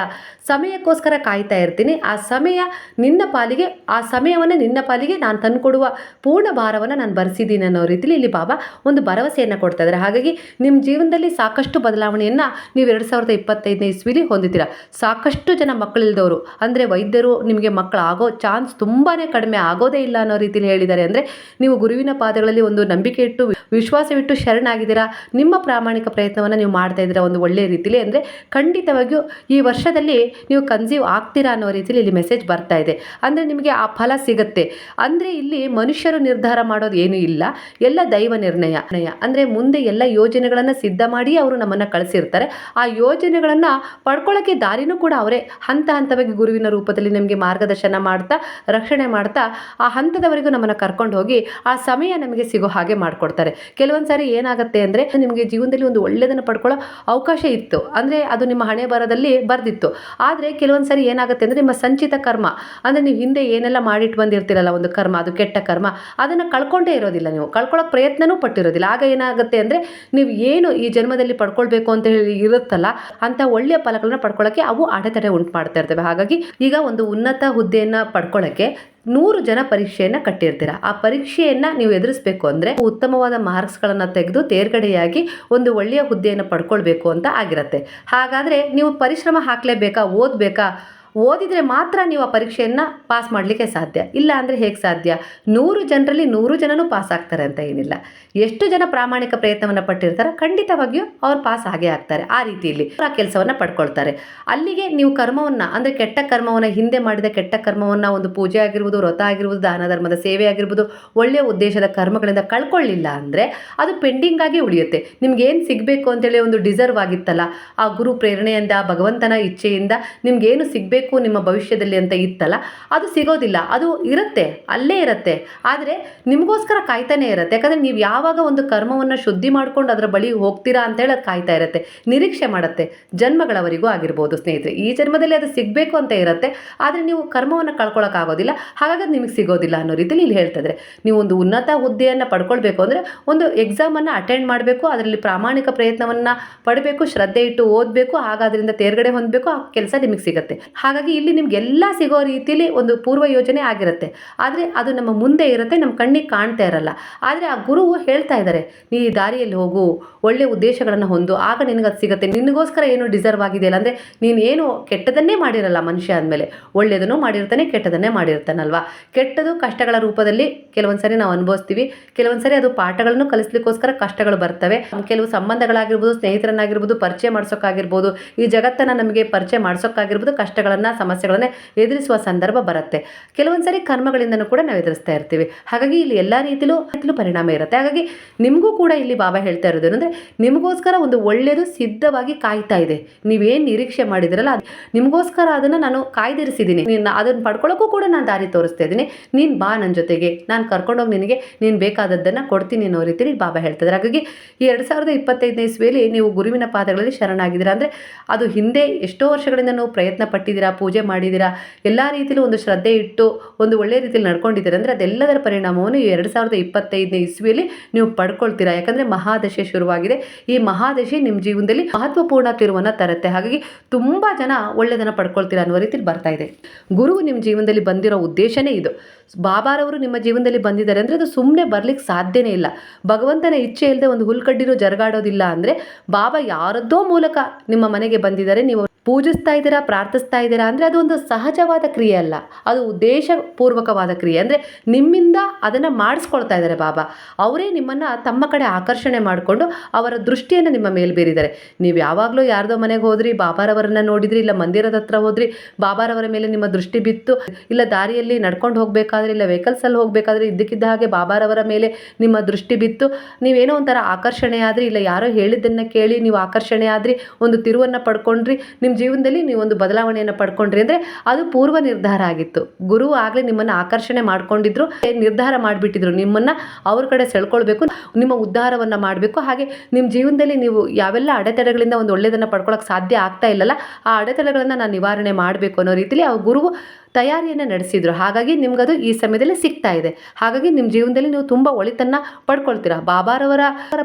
ಸಮಯಕ್ಕೋಸ್ಕರ ಕಾಯ್ತಾ ಇರ್ತೀನಿ. ಆ ಸಮಯ ನಿನ್ನ ಪಾಲಿಗೆ, ಆ ಸಮಯವನ್ನು ನಿನ್ನ ಪಾಲಿಗೆ ನಾನು ತಂದುಕೊಡುವ ಪೂರ್ಣ ಭಾರವನ್ನು ನಾನು ಬರೆಸಿದ್ದೀನಿ ಅನ್ನೋ ರೀತಿಲಿ ಇಲ್ಲಿ ಬಾಬಾ ಒಂದು ಭರವಸೆಯನ್ನು ಕೊಡ್ತಾ ಇದ್ದಾರೆ. ಹಾಗಾಗಿ ನಿಮ್ಮ ಜೀವನದಲ್ಲಿ ಸಾಕಷ್ಟು ಬದಲಾವಣೆಯನ್ನು ನೀವು ಎರಡು ಸಾವಿರದ ಇಪ್ಪತ್ತೈದನೇ ಇಸ್ವಿಲಿ ಹೊಂದಿದ್ದೀರಾ. ಸಾಕಷ್ಟು ಜನ ಮಕ್ಕಳಿಲ್ದವರು, ಅಂದರೆ ವೈದ್ಯರು, ನಿಮಗೆ ಮಕ್ಕಳು ಆಗೋ ಚಾನ್ಸ್ ತುಂಬಾ ಕಡಿಮೆ ಆಗೋದೇ ಇಲ್ಲ ಅನ್ನೋ ರೀತಿಲಿ ಹೇಳಿದ್ದಾರೆ. ಅಂದರೆ ನೀವು ಗುರುವಿನ ಪಾದಗಳಲ್ಲಿ ಒಂದು ನಂಬಿಕೆ ಇಟ್ಟು, ವಿಶ್ವಾಸವಿಟ್ಟು ಶರಣಾಗಿದ್ದೀರಾ? ನಿಮ್ಮ ಪ್ರಾಮಾಣಿಕ ಪ್ರಯತ್ನವನ್ನು ನೀವು ಮಾಡ್ತಾ ಇದ್ದೀರಾ ಒಂದು ಒಳ್ಳೆಯ ರೀತಿಲಿ ಅಂದರೆ ಖಂಡಿತವಾಗಿಯೂ ಈ ವರ್ಷದಲ್ಲಿ ನೀವು ಕನ್ಸೀವ್ ಆಗ್ತೀರಾ ಅನ್ನೋ ರೀತಿಲಿ ಇಲ್ಲಿ ಮೆಸೇಜ್ ಬರ್ತಾ ಇದೆ. ಅಂದರೆ ನಿಮಗೆ ಆ ಫಲ ಸಿಗುತ್ತೆ. ಅಂದರೆ ಇಲ್ಲಿ ಮನುಷ್ಯರು ನಿರ್ಧಾರ ಮಾಡೋದು ಏನೂ ಇಲ್ಲ. ಎಲ್ಲ ದೈವ ನಿರ್ಣಯ. ನಿರ್ಣಯ ಅಂದರೆ ಮುಂದೆ ಎಲ್ಲ ಯೋಜನೆಗಳನ್ನು ಸಿದ್ಧ ಮಾಡಿ ಅವರು ನಮ್ಮನ್ನು ಕಳಿಸಿರ್ತಾರೆ. ಆ ಯೋಜನೆಗಳನ್ನು ಪಡ್ಕೊಳ್ಳೋಕ್ಕೆ ದಾರಿನೂ ಕೂಡ ಅವರೇ. ಹಂತ ಹಂತವಾಗಿ ಗುರುವಿನ ರೂಪದಲ್ಲಿ ನಮಗೆ ಮಾರ್ಗದರ್ಶನ ಮಾಡ್ತಾ, ರಕ್ಷಣೆ ಮಾಡ್ತಾ, ಆ ಹಂತದವರೆಗೂ ನಮ್ಮನ್ನು ಕರ್ಕೊಂಡು ಹೋಗಿ, ಆ ಸಮಯ ನಮಗೆ ಸಿಗೋ ಹಾಗೆ ಮಾಡಿಕೊಡ್ತಾರೆ. ಕೆಲವೊಂದು ಸಾರಿ ಏನಾಗುತ್ತೆ ಅಂದರೆ ನಿಮಗೆ ಜೀವನದಲ್ಲಿ ಒಂದು ಒಳ್ಳೆಯದನ್ನು ಪಡ್ಕೊಳ್ಳೋ ಅವಕಾಶ ಇತ್ತು. ಅಂದರೆ ಅದು ನಿಮ್ಮ ಹಣೆ ಬರದಲ್ಲಿ ಬರೆದಿತ್ತು. ಆದರೆ ಕೆಲವೊಂದು ಸಾರಿ ಏನಾಗುತ್ತೆ ಅಂದರೆ ನಿಮ್ಮ ಸಂಚಿತ ಕರ್ಮ, ಅಂದರೆ ನೀವು ಹಿಂದೆ ಏನೆಲ್ಲ ಮಾಡಿಟ್ಟು ಬಂದಿರ್ತೀರಲ್ಲ ಒಂದು ಕರ್ಮ, ಅದು ಕೆಟ್ಟ ಕರ್ಮ, ಅದನ್ನು ಕಳ್ಕೊಂಡೇ ಇರೋದಿಲ್ಲ ನೀವು. ಕಳ್ಕೊಳ್ಳೋಕೆ ಪ್ರಯತ್ನನೂ ಪಟ್ಟಿರೋದಿಲ್ಲ. ಆಗ ಏನಾಗುತ್ತೆ ಅಂದರೆ ನೀವು ಏನು ಈ ಜನ್ಮದಲ್ಲಿ ಪಡ್ಕೊಳ್ಬೇಕು ಅಂತ ಹೇಳಿ ಇರುತ್ತಲ್ಲ ಅಂಥ ಒಳ್ಳೆಯ ಫಲಗಳನ್ನ ಪಡ್ಕೊಳ್ಳೋಕ್ಕೆ ಅವು ಅಡೆತಡೆ ಉಂಟು ಮಾಡ್ತಾ ಇರ್ತವೆ. ಹಾಗಾಗಿ ಈಗ ಒಂದು ಉನ್ನತ ಹುದ್ದೆಯನ್ನು ಪಡ್ಕೊಳ್ಳೋಕ್ಕೆ ನೂರು ಜನ ಪರೀಕ್ಷೆಯನ್ನು ಕಟ್ಟಿರ್ತೀರ. ಆ ಪರೀಕ್ಷೆಯನ್ನು ನೀವು ಎದುರಿಸಬೇಕು ಅಂದರೆ ಉತ್ತಮವಾದ ಮಾರ್ಕ್ಸ್ಗಳನ್ನು ತೆಗೆದು ತೇರ್ಗಡೆಯಾಗಿ ಒಂದು ಒಳ್ಳೆಯ ಹುದ್ದೆಯನ್ನು ಪಡ್ಕೊಳ್ಬೇಕು ಅಂತ ಆಗಿರುತ್ತೆ. ಹಾಗಾದರೆ ನೀವು ಪರಿಶ್ರಮ ಹಾಕಲೇಬೇಕಾ, ಓದಬೇಕಾ? ಓದಿದರೆ ಮಾತ್ರ ನೀವು ಆ ಪರೀಕ್ಷೆಯನ್ನು ಪಾಸ್ ಮಾಡಲಿಕ್ಕೆ ಸಾಧ್ಯ. ಇಲ್ಲ ಅಂದರೆ ಹೇಗೆ ಸಾಧ್ಯ? ನೂರು ಜನರಲ್ಲಿ ನೂರು ಜನನೂ ಪಾಸ್ ಆಗ್ತಾರೆ ಅಂತ ಏನಿಲ್ಲ. ಎಷ್ಟು ಜನ ಪ್ರಾಮಾಣಿಕ ಪ್ರಯತ್ನವನ್ನು ಪಟ್ಟಿರ್ತಾರೋ ಖಂಡಿತವಾಗಿಯೂ ಅವ್ರು ಪಾಸ್ ಆಗೇ ಆಗ್ತಾರೆ. ಆ ರೀತಿಯಲ್ಲಿ ಆ ಕೆಲಸವನ್ನು ಪಡ್ಕೊಳ್ತಾರೆ. ಅಲ್ಲಿಗೆ ನೀವು ಕರ್ಮವನ್ನು, ಅಂದರೆ ಕೆಟ್ಟ ಕರ್ಮವನ್ನು, ಹಿಂದೆ ಮಾಡಿದ ಕೆಟ್ಟ ಕರ್ಮವನ್ನು ಒಂದು ಪೂಜೆ ಆಗಿರ್ಬೋದು, ವ್ರತ ಆಗಿರ್ಬೋದು, ದಾನ ಧರ್ಮದ ಸೇವೆ ಆಗಿರ್ಬೋದು, ಒಳ್ಳೆಯ ಉದ್ದೇಶದ ಕರ್ಮಗಳಿಂದ ಕಳ್ಕೊಳ್ಳಿಲ್ಲ ಅಂದರೆ ಅದು ಪೆಂಡಿಂಗ್ ಆಗಿ ಉಳಿಯುತ್ತೆ. ನಿಮ್ಗೆ ಏನು ಸಿಗಬೇಕು ಅಂತೇಳಿ ಒಂದು ಡಿಸರ್ವ್ ಆಗಿತ್ತಲ್ಲ, ಆ ಗುರು ಪ್ರೇರಣೆಯಿಂದ, ಭಗವಂತನ ಇಚ್ಛೆಯಿಂದ ನಿಮ್ಗೇನು ಸಿಗಬೇಕು ನಿಮ್ಮ ಭವಿಷ್ಯದಲ್ಲಿ ಅಂತ ಇತ್ತಲ್ಲ, ಅದು ಸಿಗೋದಿಲ್ಲ. ಅದು ಇರುತ್ತೆ, ಅಲ್ಲೇ ಇರುತ್ತೆ. ಆದರೆ ನಿಮಗೋಸ್ಕರ ಕಾಯ್ತಾನೆ ಇರುತ್ತೆ. ಯಾಕಂದರೆ ನೀವು ಯಾವಾಗ ಒಂದು ಕರ್ಮವನ್ನು ಶುದ್ಧಿ ಮಾಡ್ಕೊಂಡು ಅದರ ಬಳಿ ಹೋಗ್ತೀರಾ ಅಂತೇಳಿ ಅದು ಕಾಯ್ತಾ ಇರುತ್ತೆ. ನಿರೀಕ್ಷೆ ಮಾಡುತ್ತೆ. ಜನ್ಮಗಳವರೆಗೂ ಆಗಿರ್ಬೋದು ಸ್ನೇಹಿತರೆ. ಈ ಜನ್ಮದಲ್ಲಿ ಅದು ಸಿಗಬೇಕು ಅಂತ ಇರುತ್ತೆ. ಆದರೆ ನೀವು ಕರ್ಮವನ್ನು ಕಳ್ಕೊಳ್ಳೋಕ್ಕಾಗೋದಿಲ್ಲ ಹಾಗಾಗಿ ಅದು ನಿಮಗೆ ಸಿಗೋದಿಲ್ಲ ಅನ್ನೋ ರೀತಿಯಲ್ಲಿ ಇಲ್ಲಿ ಹೇಳ್ತಿದ್ರೆ ನೀವು ಒಂದು ಉನ್ನತ ಹುದ್ದೆಯನ್ನು ಪಡ್ಕೊಳ್ಬೇಕು ಅಂದರೆ ಒಂದು ಎಕ್ಸಾಮನ್ನು ಅಟೆಂಡ್ ಮಾಡಬೇಕು, ಅದರಲ್ಲಿ ಪ್ರಾಮಾಣಿಕ ಪ್ರಯತ್ನವನ್ನು ಪಡಬೇಕು, ಶ್ರದ್ಧೆ ಇಟ್ಟು ಓದಬೇಕು, ಹಾಗಾದ್ರಿಂದ ತೇರ್ಗಡೆ ಹೊಂದಬೇಕು, ಆ ಕೆಲಸ ನಿಮಗೆ ಸಿಗುತ್ತೆ. ಹಾಗಾಗಿ ಇಲ್ಲಿ ನಿಮಗೆಲ್ಲ ಸಿಗೋ ರೀತಿಯಲ್ಲಿ ಒಂದು ಪೂರ್ವ ಯೋಜನೆ ಆಗಿರುತ್ತೆ. ಆದರೆ ಅದು ನಮ್ಮ ಮುಂದೆ ಇರುತ್ತೆ, ನಮ್ಮ ಕಣ್ಣಿಗೆ ಕಾಣ್ತಾ ಇರಲ್ಲ. ಆದರೆ ಆ ಗುರು ಹೇಳ್ತಾ ಇದ್ದಾರೆ, ನೀ ಈ ದಾರಿಯಲ್ಲಿ ಹೋಗು, ಒಳ್ಳೆ ಉದ್ದೇಶಗಳನ್ನು ಹೊಂದು, ಆಗ ನಿನಗೆ ಅದು ಸಿಗುತ್ತೆ. ನಿನಗೋಸ್ಕರ ಏನು ಡಿಸರ್ವ್ ಆಗಿದೆಯಲ್ಲ ಅಂದರೆ, ನೀನು ಏನು ಕೆಟ್ಟದನ್ನೇ ಮಾಡಿರಲ್ಲ ಮನುಷ್ಯ ಅಂದಮೇಲೆ. ಒಳ್ಳೆಯದನ್ನು ಮಾಡಿರ್ತಾನೆ, ಕೆಟ್ಟದನ್ನೇ ಮಾಡಿರ್ತಾನಲ್ವಾ? ಕೆಟ್ಟದು ಕಷ್ಟಗಳ ರೂಪದಲ್ಲಿ ಕೆಲವೊಂದು ಸರಿ ನಾವು ಅನುಭವಿಸ್ತೀವಿ. ಕೆಲವೊಂದು ಸರಿ ಅದು ಪಾಠಗಳನ್ನು ಕಲಿಸ್ಲಿಕ್ಕೋಸ್ಕರ ಕಷ್ಟಗಳು ಬರ್ತವೆ. ಕೆಲವು ಸಂಬಂಧಗಳಾಗಿರ್ಬೋದು, ಸ್ನೇಹಿತರನ್ನಾಗಿರ್ಬೋದು, ಪರಿಚಯ ಮಾಡಿಸೋಕ್ಕಾಗಿರ್ಬೋದು ಈ ಜಗತ್ತನ್ನು ನಮಗೆ ಪರಿಚಯ ಮಾಡಿಸೋಕ್ಕಾಗಿರ್ಬೋದು ಕಷ್ಟಗಳನ್ನು ಸಮಸ್ಯೆಗಳನ್ನು ಎದುರಿಸುವ ಸಂದರ್ಭ ಬರುತ್ತೆ. ಕೆಲವೊಂದು ಸರಿ ಕರ್ಮಗಳಿಂದನೂ ಕೂಡ ನಾವು ಎದುರಿಸ್ತಾ ಇರ್ತೀವಿ. ಹಾಗಾಗಿ ಇಲ್ಲಿ ಎಲ್ಲ ರೀತಿಲೂ ಪರಿಣಾಮ ಇರುತ್ತೆ. ಹಾಗಾಗಿ ನಿಮಗೂ ಕೂಡ ಇಲ್ಲಿ ಬಾಬಾ ಹೇಳ್ತಾ ಇರೋದು ಅಂದರೆ ನಿಮಗೋಸ್ಕರ ಒಂದು ಒಳ್ಳೆಯದು ಸಿದ್ಧವಾಗಿ ಕಾಯ್ತಾ ಇದೆ. ನೀವೇನು ನಿರೀಕ್ಷೆ ಮಾಡಿದಿರಲ್ಲ ನಿಮಗೋಸ್ಕರ ಅದನ್ನು ನಾನು ಕಾಯ್ದಿರಿಸಿದ್ದೀನಿ ನೀನು ಅದನ್ನು ಪಡ್ಕೊಳ್ಳೋಕ್ಕೂ ಕೂಡ ನಾನು ದಾರಿ ತೋರಿಸ್ತಾ ಇದ್ದೀನಿ. ನೀನು ಬಾ ನನ್ನ ಜೊತೆಗೆ. ನಾನು ಕರ್ಕೊಂಡೋಗಿ ನಿನಗೆ ನೀನು ಬೇಕಾದದ್ದನ್ನು ಕೊಡ್ತೀನಿ ಅನ್ನೋ ರೀತಿಯಲ್ಲಿ ಬಾಬಾ ಹೇಳ್ತಿದ್ದಾರೆ ಹಾಗಾಗಿ ಈ ಎರಡು ಸಾವಿರದ ಇಪ್ಪತ್ತೈದನೇ ಇಸ್ವಿಯಲ್ಲಿ ನೀವು ಗುರುವಿನ ಪಾದಗಳಲ್ಲಿ ಶರಣಾಗಿದ್ದೀರಾ ಅಂದರೆ, ಅದು ಹಿಂದೆ ಎಷ್ಟೋ ವರ್ಷಗಳಿಂದ ನಾವು ಪ್ರಯತ್ನ ಪಟ್ಟಿದ್ದೀರಾ ಪೂಜೆ ಮಾಡಿದ್ದೀರಾ, ಎಲ್ಲ ರೀತಿಯಲ್ಲೂ ಒಂದು ಶ್ರದ್ಧೆ ಇಟ್ಟು ಒಂದು ಒಳ್ಳೆಯ ರೀತಿಯಲ್ಲಿ ನಡ್ಕೊಂಡಿದ್ದೀರಾ ಅಂದರೆ ಅದೆಲ್ಲದರ ಪರಿಣಾಮವನ್ನು ಈ ಎರಡು ಸಾವಿರದ ಇಪ್ಪತ್ತೈದನೇ ಇಸ್ವಿಯಲ್ಲಿ ನೀವು ಪಡ್ಕೊಳ್ತೀರಾ. ಯಾಕಂದರೆ ಮಹಾದಶೆ ಶುರುವಾಗಿದೆ. ಈ ಮಹಾದಶೆ ನಿಮ್ಮ ಜೀವನದಲ್ಲಿ ಮಹತ್ವಪೂರ್ಣ ತಿರುವನ್ನು ತರುತ್ತೆ. ಹಾಗಾಗಿ ತುಂಬ ಜನ ಒಳ್ಳೆಯದನ್ನು ಪಡ್ಕೊಳ್ತೀರಾ ಅನ್ನೋ ರೀತಿಯಲ್ಲಿ ಬರ್ತಾ ಇದೆ. ಗುರು ನಿಮ್ಮ ಜೀವನದಲ್ಲಿ ಬಂದಿರೋ ಉದ್ದೇಶನೇ ಇದು. ಬಾಬಾರವರು ನಿಮ್ಮ ಜೀವನದಲ್ಲಿ ಬಂದಿದ್ದಾರೆ ಅಂದರೆ ಅದು ಸುಮ್ಮನೆ ಬರ್ಲಿಕ್ಕೆ ಸಾಧ್ಯನೇ ಇಲ್ಲ. ಭಗವಂತನ ಇಚ್ಛೆ ಇಲ್ಲದೆ ಒಂದು ಹುಲ್ಕಡ್ಡಿರೋ ಜರಗಾಡೋದಿಲ್ಲ ಅಂದರೆ ಬಾಬಾ ಯಾರದ್ದೋ ಮೂಲಕ ನಿಮ್ಮ ಮನೆಗೆ ಬಂದಿದ್ದಾರೆ. ನೀವು ಪೂಜಿಸ್ತಾ ಇದ್ದೀರಾ, ಪ್ರಾರ್ಥಿಸ್ತಾ ಇದ್ದೀರಾ ಅಂದರೆ ಅದು ಒಂದು ಸಹಜವಾದ ಕ್ರಿಯೆ ಅಲ್ಲ. ಅದು ಉದ್ದೇಶಪೂರ್ವಕವಾದ ಕ್ರಿಯೆ. ಅಂದರೆ ನಿಮ್ಮಿಂದ ಅದನ್ನು ಮಾಡಿಸ್ಕೊಳ್ತಾ ಇದ್ದಾರೆ ಬಾಬಾ. ಅವರೇ ನಿಮ್ಮನ್ನು ತಮ್ಮ ಕಡೆ ಆಕರ್ಷಣೆ ಮಾಡಿಕೊಂಡು ಅವರ ದೃಷ್ಟಿಯನ್ನು ನಿಮ್ಮ ಮೇಲೆ ಬೀರಿದ್ದಾರೆ. ನೀವು ಯಾವಾಗಲೂ ಯಾರ್ದೋ ಮನೆಗೆ ಹೋದ್ರಿ, ಬಾಬಾರವರನ್ನ ನೋಡಿದ್ರಿ, ಇಲ್ಲ ಮಂದಿರದ ಹತ್ರ ಹೋದ್ರಿ, ಬಾಬಾರವರ ಮೇಲೆ ನಿಮ್ಮ ದೃಷ್ಟಿ ಬಿತ್ತು, ಇಲ್ಲ ದಾರಿಯಲ್ಲಿ ನಡ್ಕೊಂಡು ಹೋಗಬೇಕಾದ್ರೆ, ಇಲ್ಲ ವೆಹಿಕಲ್ಸಲ್ಲಿ ಹೋಗಬೇಕಾದ್ರೆ ಇದ್ದಕ್ಕಿದ್ದ ಹಾಗೆ ಬಾಬಾರವರ ಮೇಲೆ ನಿಮ್ಮ ದೃಷ್ಟಿ ಬಿತ್ತು. ನೀವೇನೋ ಒಂಥರ ಆಕರ್ಷಣೆ ಆದ್ರಿ ಇಲ್ಲ ಯಾರೋ ಹೇಳಿದ್ದನ್ನು ಕೇಳಿ ನೀವು ಆಕರ್ಷಣೆ ಆದ್ರಿ ಒಂದು ತಿರುವನ್ನು ಪಡ್ಕೊಂಡ್ರಿ ನಿಮ್ಮ ಜೀವನದಲ್ಲಿ ನೀವು ಒಂದು ಬದಲಾವಣೆಯನ್ನು ಪಡ್ಕೊಂಡ್ರಿ ಅಂದರೆ ಅದು ಪೂರ್ವ ನಿರ್ಧಾರ ಆಗಿತ್ತು. ಗುರು ಆಗಲೇ ನಿಮ್ಮನ್ನು ಆಕರ್ಷಣೆ ಮಾಡ್ಕೊಂಡಿದ್ರು, ನಿರ್ಧಾರ ಮಾಡಿಬಿಟ್ಟಿದ್ರು. ನಿಮ್ಮನ್ನು ಅವ್ರ ಕಡೆ ಸೆಳ್ಕೊಳ್ಬೇಕು, ನಿಮ್ಮ ಉದ್ಧಾರವನ್ನು ಮಾಡಬೇಕು. ಹಾಗೆ ನಿಮ್ಮ ಜೀವನದಲ್ಲಿ ನೀವು ಯಾವೆಲ್ಲ ಅಡೆತಡೆಗಳಿಂದ ಒಂದು ಒಳ್ಳೆಯದನ್ನು ಪಡ್ಕೊಳ್ಳೋಕೆ ಸಾಧ್ಯ ಆಗ್ತಾ ಇಲ್ಲಲ್ಲ, ಆ ಅಡೆತಡೆಗಳನ್ನು ನಾನು ನಿವಾರಣೆ ಮಾಡಬೇಕು ಅನ್ನೋ ರೀತಿಯಲ್ಲಿ ಆ ಗುರು ತಯಾರಿಯನ್ನು ನಡೆಸಿದ್ರು. ಹಾಗಾಗಿ ನಿಮ್ಗದು ಈ ಸಮಯದಲ್ಲಿ ಸಿಗ್ತಾ ಇದೆ. ಹಾಗಾಗಿ ನಿಮ್ಮ ಜೀವನದಲ್ಲಿ ನೀವು ತುಂಬ ಒಳಿತನ್ನು ಪಡ್ಕೊಳ್ತೀರಾ. ಬಾಬಾರವರ